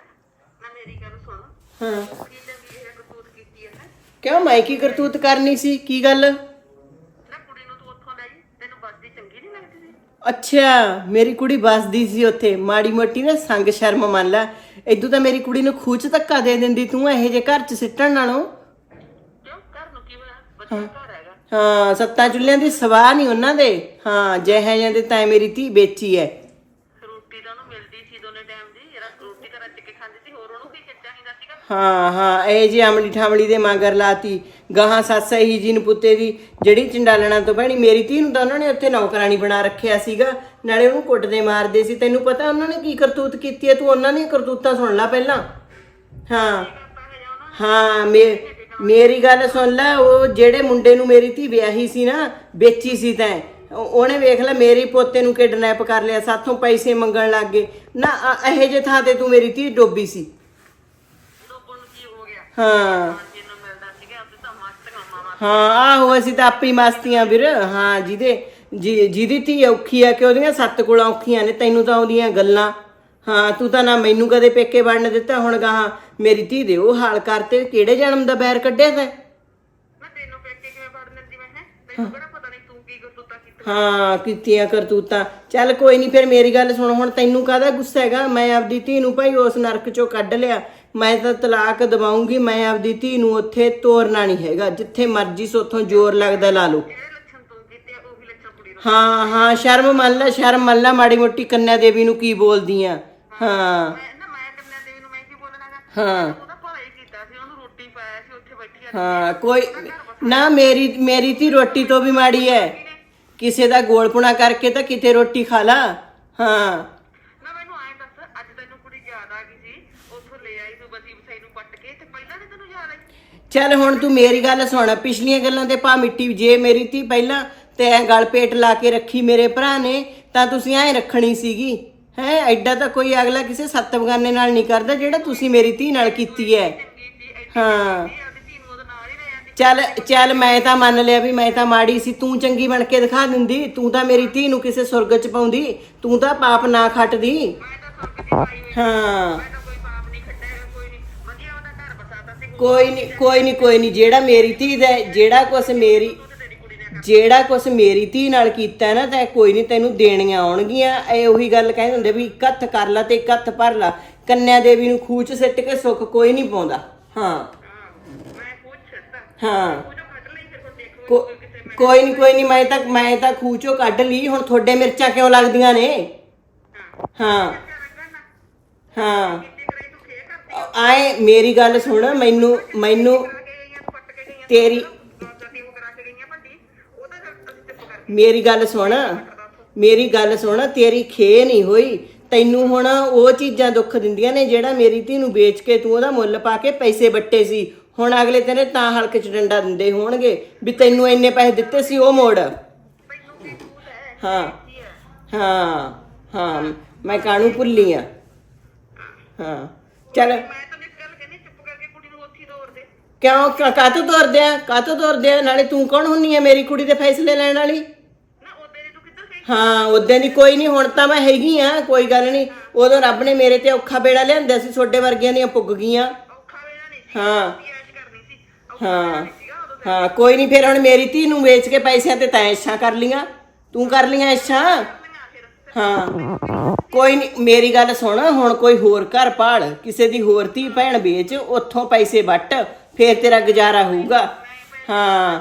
[SPEAKER 8] ਨਾ ਮੇਰੀ ਗੱਲ ਸੁਣ।
[SPEAKER 7] ਹਾਂ।
[SPEAKER 8] ਕੀ ਚੰਗੀ ਇਹ ਕਸੂਤ ਕੀਤੀ ਹੈ? ਹੈਂ?
[SPEAKER 7] ਕਿਉਂ? ਮੈਂ ਕੀ ਕਰਤੂਤ ਕਰਨੀ ਸੀ? ਕੀ ਗੱਲ?
[SPEAKER 8] ਨਾ ਕੁੜੀ ਨੂੰ ਤੂੰ ਉੱਥੋਂ ਲਈ ਤੈਨੂੰ ਬੱਸਦੀ ਚੰਗੀ ਨਹੀਂ ਲੱਗਦੀ ਸੀ?
[SPEAKER 7] ਅੱਛਾ ਮੇਰੀ ਕੁੜੀ ਵੱਸਦੀ ਸੀ ਉੱਥੇ। ਮਾੜੀ ਮੋਟੀ ਨਾ ਸੰਗ ਸ਼ਰਮ ਮੰਨ ਲੈ। ਇਦੋਂ ਤਾਂ ਮੇਰੀ ਕੁੜੀ ਨੂੰ ਖੂਚ ਧੱਕਾ ਦੇ ਦਿੰਦੀ। ਤੂੰ ਇਹੋ ਜਿਹੇ ਘਰ 'ਚ ਸਿੱਟਣ ਨਾਲੋਂ
[SPEAKER 8] ਕਿਉਂ ਘਰ ਨੂੰ ਕੀ ਹੋਇਆ ਬੱਚਾ ਘਰ ਹੈਗਾ
[SPEAKER 7] ਹਾਂ। ਸੱਤਾਂ ਚੁੱਲ੍ਹਿਆਂ ਦੀ ਸਵਾਹ ਨਹੀਂ ਉਹਨਾਂ ਦੇ। ਹਾਂ ਜਿਹੇ ਜਿਹੇ ਦੇ ਤਾਂ ਮੇਰੀ ਧੀ ਵੇਚੀ ਐ।
[SPEAKER 8] ਰੋਟੀ ਤਾਂ ਉਹਨੂੰ ਮਿਲਦੀ ਸੀ ਦੋਨੇ ਟਾਈਮ ਦੀ। ਜਿਹੜਾ ਰੋਟੀ ਤਾਂ ਰੱਜ ਕੇ ਖਾਂਦੀ ਸੀ ਹੋਰ ਉਹਨੂੰ ਕੀ ਚਾਹੀਦਾ ਸੀਗਾ?
[SPEAKER 7] ਹਾਂ ਹਾਂ ਇਹ ਜੀ ਅਮਲੀ ਠਾਮਲੀ ਦੇ ਮਗਰ ਲਾਤੀ। ਗਾਹਾਂ ਸੱਸ ਹੀ ਜੀ ਨੂੰ ਪੁੱਤੇ ਦੀ ਜਿਹੜੀ ਚੰਡਾਲਣਾ ਤੋਂ ਭੈਣੀ ਮੇਰੀ ਧੀ ਨੂੰ ਤਾਂ ਉਹਨਾਂ ਨੇ ਉੱਥੇ ਨੌਕਰਾਨੀ ਬਣਾ ਰੱਖਿਆ ਸੀਗਾ। ਨਾਲੇ ਉਹਨੂੰ ਕੁੱਟਦੇ ਮਾਰਦੇ ਸੀ। ਤੈਨੂੰ ਪਤਾ ਉਹਨਾਂ ਨੇ ਕੀ ਕਰਤੂਤ ਕੀਤੀ ਹੈ ਤੂੰ ਉਹਨਾਂ ਦੀਆਂ ਕਰਤੂਤਾਂ ਸੁਣ ਲੈ ਪਹਿਲਾਂ। ਹਾਂ। ਹਾਂ ਮੇ ਮੇਰੀ ਗੱਲ ਸੁਣ ਲੈ ਉਹ ਜਿਹੜੇ ਮੁੰਡੇ ਨੂੰ ਮੇਰੀ ਧੀ ਵਿਆਹੀ ਸੀ ਨਾ ਵੇਚੀ ਸੀ ਤੈਂ ਉਹ- ਉਹਨੇ ਵੇਖ ਲੈ ਮੇਰੀ ਪੋਤੇ ਨੂੰ ਕਿਡਨੈਪ ਕਰ ਲਿਆ ਸਾਥੋਂ ਪੈਸੇ ਮੰਗਣ ਲੱਗ ਗਏ। ਨਾ ਅ- ਇਹੋ ਜਿਹੇ ਥਾਂ ਤੇ ਤੂੰ ਮੇਰੀ ਧੀ ਡੋਬੀ ਸੀ।
[SPEAKER 8] ਲੋਕਾਂ ਨੂੰ ਕੀ ਹੋ ਗਿਆ?
[SPEAKER 7] ਹਾਂ।
[SPEAKER 8] ਜਿਹਨੂੰ ਮਿਲਦਾ ਸੀਗਾ ਤਾਂ ਮਸਤ ਕੰਮਾਂ ਵਾ
[SPEAKER 7] ਹਾਂ ਆਹੋ ਅਸੀਂ ਤਾਂ ਆਪੀ ਮਸਤੀਆਂ ਵੀਰ। ਹਾਂ ਜਿਹਦੇ ਜਿ- ਜਿਹਦੀ ਧੀ ਔਖੀ ਆ ਕਿ ਉਹਦੀਆਂ ਸੱਤ ਕੋਲਾਂ ਔਖੀਆਂ ਨੇ ਤੈਨੂੰ ਤਾਂ ਆਉਂਦੀਆਂ ਗੱਲਾਂ। ਹਾਂ ਤੂੰ ਤਾਂ ਨਾ ਮੈਨੂੰ ਕਦੇ ਪੇਕੇ ਬਣਨ ਦਿੱਤਾ ਹੁਣ ਗਾਹਾਂ ਮੇਰੀ ਧੀ ਦੇ ਉਹ ਹਾਲ ਕਰਤੇ ਕਿਹੜੇ ਜਨਮ ਦਾ ਬੈਰ ਕੱਢਿਆ ਤੈਂ?
[SPEAKER 8] ਮੈਂ ਤੈਨੂੰ ਪੇਕੇ ਕਿਵੇਂ ਵੜ ਲੈਂਦੀ ਮੈਂ ਹੈ? ਤੈਨੂੰ ਕਿਹੜਾ ਪਤਾ ਨਹੀਂ ਤੂੰ ਕੀ ਕਰਤੂਤਾ ਕੀਤਾ
[SPEAKER 7] ਹਾਂ ਕੀਤੀਆਂ ਕਰਤੂਤਾਂ। ਚੱਲ ਕੋਈ ਨਹੀਂ ਫਿਰ ਮੇਰੀ ਗੱਲ ਸੁਣ ਹੁਣ ਤੈਨੂੰ ਕਾਹਦਾ ਗੁੱਸਾ ਹੈਗਾ? ਮੈਂ ਆਪਦੀ ਧੀ ਨੂੰ ਭਾਈ ਉਸ ਨਰਕ ਚੋਂ ਕੱਢ ਲਿਆ। ਮੈਂ ਤਾਂ ਤਲਾਕ ਦਵਾਉਂਗੀ ਮੈਂ ਆਪਦੀ ਧੀ ਨੂੰ ਉੱਥੇ ਤੋਰਨਾ ਨਹੀਂ ਹੈਗਾ। ਜਿੱਥੇ ਮਰਜ਼ੀ ਸੋਥੋਂ ਜ਼ੋਰ ਲੱਗਦਾ ਲਾ ਲਓ।
[SPEAKER 8] ਜਿਹੜੇ ਲੱਛਣ ਤੂੰ ਕੀਤੇ ਆ? ਉਹੀ ਲੱਛਣ ਕੁੜੀ ਨੂੰ।
[SPEAKER 7] ਹਾਂ ਹਾਂ ਸ਼ਰਮ ਮੰਨ ਲੈ ਸ਼ਰਮ ਮੰਨ ਲੈ ਮਾੜੀ ਮੋਟੀ ਕੰਨਿਆ ਦੇਵੀ ਨੂੰ ਕੀ ਬੋਲਦੀ ਆ? ਹਾਂ।
[SPEAKER 8] ਮੈਂ ਨਾ ਮੈਂ ਕੰਨਿਆ ਦੇਵੀ ਨੂੰ ਮੈਂ ਕੀ ਬੋਲਣਾਗਾ
[SPEAKER 7] ਹਾਂ।
[SPEAKER 8] ਉਹਦਾ ਭਲਾ ਹੀ ਕੀਤਾ ਸੀ ਉਹਨੂੰ ਰੋਟੀ ਪਾਇਆ ਸੀ ਉੱਥੇ ਬੈਠੀ ਆ।
[SPEAKER 7] ਹਾਂ ਕੋਈ ਨਾ ਮੇਰੀ ਮੇਰੀ ਧੀ ਰੋਟੀ ਤੋਂ ਵੀ ਮਾੜੀ ਹੈ ਕਿਸੇ ਦਾ ਗੋਲਪੁਣਾ ਕਰਕੇ ਤਾਂ ਕਿਤੇ ਰੋਟੀ ਖਾ ਲਾ। ਹਾਂ।
[SPEAKER 8] ਨਾ ਮੈਨੂੰ ਐਂ ਦੱਸ ਅੱਜ ਤੈਨੂੰ ਕੁੜੀ ਯਾਦ ਆ ਗਈ ਸੀ ਉੱਥੋਂ ਲੈ ਆਈ ਤੂੰ ਬਸੀ ਬਸਾਈ ਨੂੰ ਪੱਟ ਕੇ ਤੇ ਪਹਿਲਾਂ ਨਹੀਂ ਤੈਨੂੰ ਯਾਦ ਆਈ?
[SPEAKER 7] ਚੱਲ ਹੁਣ ਤੂੰ ਮੇਰੀ ਗੱਲ ਸੁਣ ਪਿਛਲੀਆਂ ਗੱਲਾਂ ਤੇ ਪਾ ਮਿੱਟੀ ਜੇ ਮੇਰੀ ਧੀ ਪਹਿਲਾਂ ਤੇ ਐ ਗਲ ਪੇਟ ਲਾ ਕੇ ਰੱਖੀ ਮੇਰੇ ਭਰਾ ਨੇ ਤਾਂ ਤੁਸੀਂ ਐ ਰੱਖਣੀ ਸੀਗੀ। ਹੈ, ਐਡਾ ਤਾਂ ਕੋਈ ਅਗਲਾ ਕਿਸੇ ਸੱਤ ਬਗਾਨੇ ਨਾਲ ਨਹੀਂ ਕਰਦਾ, ਜਿਹੜਾ ਤੁਸੀਂ ਮੇਰੀ ਧੀ ਨਾਲ ਕੀਤੀ ਹੈ। ਹਾਂ। ਚੱਲ ਚੱਲ ਮੈਂ ਤਾਂ ਮੰਨ ਲਿਆ ਵੀ ਮੈਂ ਤਾਂ ਮਾੜੀ ਸੀ, ਤੂੰ ਚੰਗੀ ਬਣ ਕੇ ਦਿਖਾ ਦਿੰਦੀ, ਤੂੰ ਤਾਂ ਮੇਰੀ ਧੀ ਨੂੰ ਕਿਸੇ ਸੁਰਗ ਚ ਪਾਉਂਦੀ, ਤੂੰ ਤਾਂ ਪਾਪ ਨਾ ਖੱਟਦੀ। ਹਾਂ।
[SPEAKER 8] ਕੋਈ ਪਾਪ ਨਹੀਂ, ਕੋਈ ਨਹੀਂ
[SPEAKER 7] ਕੋਈ ਨਹੀਂ, ਜਿਹੜਾ ਮੇਰੀ ਧੀ ਦਾ ਜਿਹੜਾ ਕੁਛ ਮੇਰੀ ਜਿਹੜਾ ਕੁਛ ਮੇਰੀ ਧੀ ਨਾਲ ਕੀਤਾ ਨਾ, ਤਾਂ ਕੋਈ ਨਹੀਂ ਤੈਨੂੰ ਦੇਣੀਆਂ ਆਉਣਗੀਆਂ। ਇਹ ਉਹੀ ਗੱਲ ਕਹਿੰਦੇ ਹੁੰਦੇ ਵੀ ਇੱਕ ਹੱਥ ਕਰ ਲਾ ਤੇ ਇੱਕ ਹੱਥ ਭਰ ਲਾ। ਕੰਨਿਆ ਦੇਵੀ ਨੂੰ ਖੂਚ ਸਿੱਟ ਕੇ ਸੁੱਖ ਕੋਈ ਨਹੀਂ ਪਾਉਂਦਾ। ਹਾਂ।
[SPEAKER 8] ਮੈਂ ਪੁੱਛ
[SPEAKER 7] ਹਾਂ।
[SPEAKER 8] ਉਹ ਕੱਢ ਲਈ ਫਿਰ ਕੋਈ ਦੇਖੋ
[SPEAKER 7] ਕੋ- ਕੋਈ ਨਹੀਂ ਕੋਈ ਨਹੀਂ ਮੈਂ ਤਾਂ ਮੈਂ ਤਾਂ ਖੂਚੋ ਕੱਢ ਲਈ, ਹੁਣ ਤੁਹਾਡੇ ਮਿਰਚਾਂ ਕਿਉਂ ਲੱਗਦੀਆਂ ਨੇ? ਹਾਂ। ਹਾਂ।
[SPEAKER 8] ਤੇ ਕਰੇ ਤੂੰ ਖੇ ਕਰਦੀ
[SPEAKER 7] ਆਏ, ਮੇਰੀ ਗੱਲ ਸੁਣ, ਮੈਨੂੰ ਮੈਨੂੰ
[SPEAKER 8] ਆ ਕੇ ਗਈਆਂ ਪੱਟ ਕੇ ਗਈਆਂ
[SPEAKER 7] ਤੇਰੀ
[SPEAKER 8] ਗਲਤੀ ਉਹ ਕਰਾ ਕੇ ਗਈਆਂ ਵੱਡੀ ਉਹ ਤਾਂ ਅਸੀਂ ਚੁੱਪ ਕਰ
[SPEAKER 7] ਮੇਰੀ ਗੱਲ ਸੁਣ। ਮੇਰੀ ਗੱਲ ਸੁਣ, ਤੇਰੀ ਖੇ ਨਹੀਂ ਹੋਈ। ਤੈਨੂੰ ਹੁਣ ਉਹ ਚੀਜ਼ਾਂ ਦੁੱਖ ਦਿੰਦੀਆਂ ਨੇ ਜਿਹੜਾ ਮੇਰੀ ਧੀ ਨੂੰ ਵੇਚ ਕੇ ਤੂੰ ਉਹਦਾ ਮੁੱਲ ਪਾ ਕੇ ਪੈਸੇ ਵੱਟੇ ਸੀ। ਹੁਣ ਅਗਲੇ ਤੇਰੇ ਤਾਂ ਹਲਕੇ ਚ ਡੰਡਾ ਦਿੰਦੇ ਹੋਣਗੇ ਵੀ ਤੈਨੂੰ ਇੰਨੇ ਪੈਸੇ ਦਿੱਤੇ ਸੀ ਉਹ ਮੋੜ।
[SPEAKER 8] ਹਾਂ
[SPEAKER 7] ਹਾਂ
[SPEAKER 8] ਹਾਂ,
[SPEAKER 7] ਮੈਂ ਕਾਣੂ ਭੁੱਲੀ ਆ? ਹਾਂ, ਚੱਲ। ਕਿਉਂ, ਕਾ- ਕਾਹਤੋਂ ਤੋਰਦੇ ਆ? ਕਾਹਤੋਂ ਤੋਰਦੇ ਆ? ਨਾਲੇ ਤੂੰ ਕੌਣ ਹੁੰਨੀ ਆ ਮੇਰੀ ਕੁੜੀ ਦੇ ਫੈਸਲੇ ਲੈਣ ਵਾਲੀ
[SPEAKER 8] ਨਾ ਉਹਦੇ ਦੀ ਤੂੰ ਕਿੱਧਰ ਗਈ
[SPEAKER 7] ਹਾਂ ਉਦੋਂ ਦੀ ਕੋਈ ਨਹੀਂ ਹੁਣ ਤਾਂ ਮੈਂ ਹੈਗੀ ਆ, ਕੋਈ ਗੱਲ ਨਹੀਂ ਉਦੋਂ ਰੱਬ ਨੇ ਮੇਰੇ ਤੇ ਔਖਾ ਬੇੜਾ ਲਿਆਂਦਾ ਸੀ ਛੋਡੇ ਵਰਗਿਆਂ ਦੀਆਂ ਪੁੱਗ ਗਈਆਂ।
[SPEAKER 8] ਔਖਾ ਵੇਲਾ ਨਹੀਂ ਸੀ
[SPEAKER 7] ਹਾਂ।
[SPEAKER 8] ਐਸ਼ ਕਰਨੀ ਸੀ ਔਖਾ
[SPEAKER 7] ਹਾਂ
[SPEAKER 8] ਸੀਗਾ ਉਦੋਂ
[SPEAKER 7] ਹਾਂ, ਕੋਈ ਨਹੀਂ ਫਿਰ ਹੁਣ ਮੇਰੀ ਧੀ ਨੂੰ ਵੇਚ ਕੇ ਪੈਸਿਆਂ ਤੇ ਤੈਂ ਇੱਛਾ ਕਰ ਲੀਆਂ ਤੂੰ ਕਰ ਲੀਆਂ ਇੱਛਾ
[SPEAKER 8] ਦੀਆਂ ਫਿਰ
[SPEAKER 7] ਹਾਂ। ਕੋਈ ਨਹੀਂ ਮੇਰੀ ਗੱਲ ਸੁਣ, ਹੁਣ ਕੋਈ ਹੋਰ ਘਰ ਭਾਲ, ਕਿਸੇ ਦੀ ਹੋਰ ਧੀ ਭੈਣ ਵੇਚ, ਉੱਥੋਂ ਪੈਸੇ ਵੱਟ, ਫੇਰ ਤੇਰਾ ਗੁਜ਼ਾਰਾ ਹੋਊਗਾ। ਹਾਂ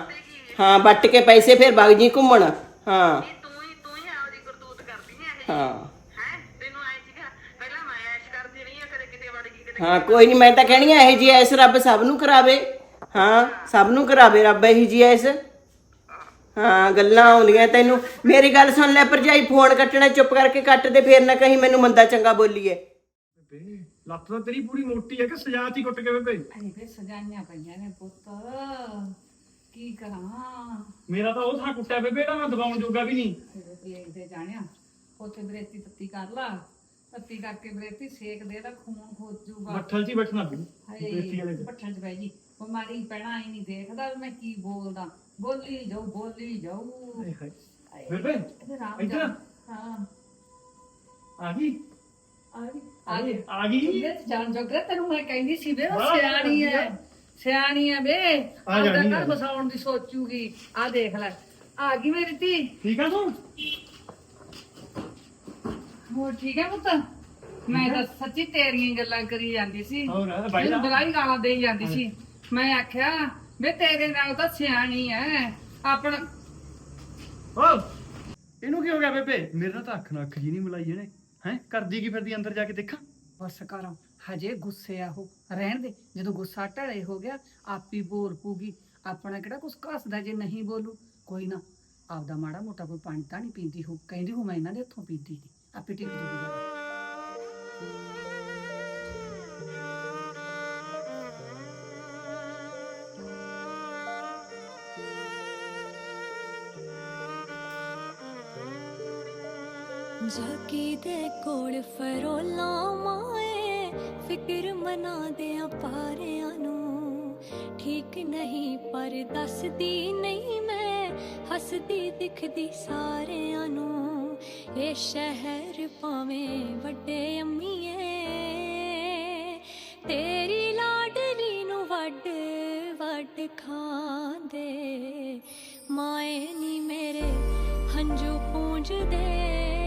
[SPEAKER 7] ਹਾਂ, ਵੱਟ ਕੇ ਪੈਸੇ ਫੇਰ ਵਗ ਜੀ ਘੁੰਮਣ। ਹਾਂ
[SPEAKER 8] ਤੂੰ ਹੀ ਤੂੰ ਹੀ ਆਪਦੀ ਕਰਤੂਤ ਕਰਦੀ ਹੈ। ਇਹ
[SPEAKER 7] ਹਾਂ?
[SPEAKER 8] ਹੈ ਤੈਨੂੰ ਆਏ ਸੀਗਾ ਪਹਿਲਾਂ ਮੈਂ ਐਸ਼ ਕਰਦੀ ਰਹੀ ਆ ਕਦੇ ਕਿਤੇ ਵੜ ਗਈ ਕਦੇ
[SPEAKER 7] ਹਾਂ ਕੋਈ ਨਹੀਂ ਮੈਂ ਤਾਂ ਕਹਿਣੀ ਆ ਇਹ ਜੀ ਐਸ ਰੱਬ ਸਭ ਨੂੰ ਕਰਾਵੇ। ਹਾਂ ਸਭ ਨੂੰ ਕਰਾਵੇ ਰੱਬ ਇਹ ਜੀ ਐਸ। ਹਾਂ ਗੱਲਾਂ ਆਉਂਦੀਆਂ ਤੈਨੂੰ। ਮੇਰੀ ਗੱਲ ਸੁਣ ਲੈ ਭਰਜਾਈ ਫੋਨ ਕੱਟਣਾ ਚੁੱਪ ਕਰਕੇ ਕੱਟ ਦੇ ਫੇਰ ਨਾ ਕਹੀਂ ਮੈਨੂੰ ਮੰਦਾ ਚੰਗਾ ਬੋਲੀਏ।
[SPEAKER 5] ਬੇਬੇ ਲੱਤ ਤਾਂ ਤੇਰੀ ਪੂਰੀ ਮੋਟੀ ਹੈ ਕਿ ਸਜਾਤੀ ਕੁੱਟ ਕੇ ਬੇਬੇ?
[SPEAKER 8] ਅਰੇ ਵੇ ਸਜਾਈਆਂ ਪਈਆਂ ਨੇ ਪੁੱਤ। ਕੀ ਕਰਾਂ?
[SPEAKER 5] ਮੇਰਾ ਤਾਂ ਉਹ ਥਾਂ ਕੁੱਟਿਆ ਬੇਬੇ ਇਹਦਾ ਮੈਂ ਦਬਾਉਣ ਜੋਗਾ ਵੀ ਨਹੀਂ।
[SPEAKER 8] ਤੇਰੇ ਤੇ ਜਾਣਿਆ।
[SPEAKER 3] ਉੱਥੇ ਬਰੇਤੀ ਤੱਤੀ ਕਰ ਲਾ ਤੱਤੀ ਕਰਕੇ ਬਰੇਤੀ ਸੇਕ ਦੇ ਦਾ ਖੂਨ ਖੋਜੂਗਾ।
[SPEAKER 4] ਬੱਠਲ 'ਚ ਹੀ ਬੈਠਣਾ ਵੀ ਬੇਤੀ ਵਾਲੇ
[SPEAKER 3] ਹਾਏ ਬੱਠਣ ਚ ਬਹਿ ਜੀ। ਬਿਮਾਰੀ ਪੈਣਾ ਹੀ ਨਹੀਂ ਦੇਖਦਾ ਵੀ ਮੈਂ ਕੀ ਬੋਲਦਾ। ਬੋਲੀ ਜਾਊ ਬੋਲੀ ਜਾਊ।
[SPEAKER 4] ਹਾਏ ਹਾਏ।
[SPEAKER 3] ਹਾਏ,
[SPEAKER 4] ਬੇਬੇ,
[SPEAKER 3] ਇਹਦੇ ਰਾਮ
[SPEAKER 4] ਇੱਧਰ।
[SPEAKER 3] ਜਾਨ। ਹਾਂ।
[SPEAKER 4] ਆ ਗਈ?
[SPEAKER 3] ਆ ਗਈ।
[SPEAKER 4] ਆ
[SPEAKER 3] ਆ
[SPEAKER 4] ਗਈ।
[SPEAKER 3] ਗਈ
[SPEAKER 4] ਆ ਗਈ?
[SPEAKER 3] ਇਹਦੇ ਚ ਜਾਨ ਜੋਗਰਾ ਤੈਨੂੰ ਮੈਂ ਕਹਿੰਦੀ ਸੀ ਵੇ ਉਹ
[SPEAKER 4] ਵਾਹ,
[SPEAKER 3] ਸਿਆਣੀ ਐ।
[SPEAKER 4] ਵਧੀਆ।
[SPEAKER 3] ਸਿਆਣੀ ਐ ਵੇ। ਆਪਦਾ
[SPEAKER 4] ਜਾਣੀ
[SPEAKER 3] ਘਰ
[SPEAKER 4] ਆ।
[SPEAKER 3] ਬਸਾਉਣ ਦੀ ਸੋਚੂਗੀ। ਆ ਦੇਖ ਲੈ। ਆ ਗਈ ਮੇਰੀ ਧੀ।
[SPEAKER 4] ਠੀਕ ਆ ਤੂੰ?
[SPEAKER 3] ਹੋਰ ਠੀਕ ਹੈ ਪੁੱਤ? ਮੈਂ ਤਾਂ ਸੱਚੀ ਤੇਰੀਆਂ ਹੀ ਗੱਲਾਂ ਕਰੀ ਜਾਂਦੀ ਸੀ।
[SPEAKER 4] ਹੋਰ ਬਾਈ
[SPEAKER 3] ਮੈਨੂੰ
[SPEAKER 4] ਦਾ
[SPEAKER 3] ਬਗਾਈ ਗਾਲਾਂ ਦੇਈ ਜਾਂਦੀ ਸੀ। ਮੈਂ ਆਖਿਆ ਵੇ ਤੇਰੇ ਨਾਲ ਤਾਂ ਸਿਆਣੀ ਐ। ਆਪਣਾ
[SPEAKER 4] ਓ! ਇਹਨੂੰ ਕੀ ਹੋ ਗਿਆ ਬੇਬੇ? ਮੇਰੇ ਨਾਲ ਤਾਂ ਅੱਖ ਨਾਲ ਅੱਖ ਜੀ ਨਹੀਂ ਮਿਲਾਈ ਇਹਨੇ। ਹੈ? ਕਰਦੀ ਕੀ ਫਿਰਦੀ ਅੰਦਰ ਜਾ ਕੇ ਦੇਖਾਂ?
[SPEAKER 3] ਬਸ ਕਰ। ਹਜੇ ਗੁੱਸੇ ਆ ਉਹ। ਰਹਿਣ ਦੇ। ਜਦੋਂ ਗੁੱਸਾ ਢਲੇ ਹੋ ਗਿਆ ਆਪੀ ਬੋਲ ਪੂਗੀ ਆਪਣਾ ਕਿਹੜਾ ਕੁਛ ਘਸਦਾ ਜੇ ਨਹੀਂ ਬੋਲੂ? ਕੋਈ ਨਾ। ਆਪਦਾ ਮਾੜਾ ਮੋਟਾ ਕੋਈ ਪਾਣੀ ਤਾਂ ਨਹੀਂ ਪੀਂਦੀ ਹੋ ਕਹਿੰਦੀ ਹੋ ਮੈਂ ਇਹਨਾਂ ਦੇ ਹੱਥੋਂ ਪੀਂਦੀ ਨਹੀਂ ਆਪੇ ਟਿਕ ਜੂਗੀ ਗੱਲ।
[SPEAKER 9] ਜਾਗੀ ਦੇ ਕੋਲ ਫਰੋਲਾ ਮਾਏ, ਫਿਕਰ ਮਨਾ ਦੇ ਪਾਰਿਆਂ ਨੂੰ ਠੀਕ ਨਹੀਂ, ਪਰ ਦੱਸਦੀ ਨਹੀਂ ਮੈਂ, ਹੱਸਦੀ ਦਿਖਦੀ ਸਾਰਿਆਂ ਨੂੰ ਇਹ ਸ਼ਹਿਰ ਭਾਵੇਂ ਵੱਡੇ ਅੰਮੀਏ, ਤੇਰੀ ਲਾਡਲੀ ਨੂੰ ਵੱਡ ਵੱਡ ਖਾਂਦੇ ਮਾਏ ਨੀ ਮੇਰੇ ਹੰਝੂ ਪੂੰਝਦੇ।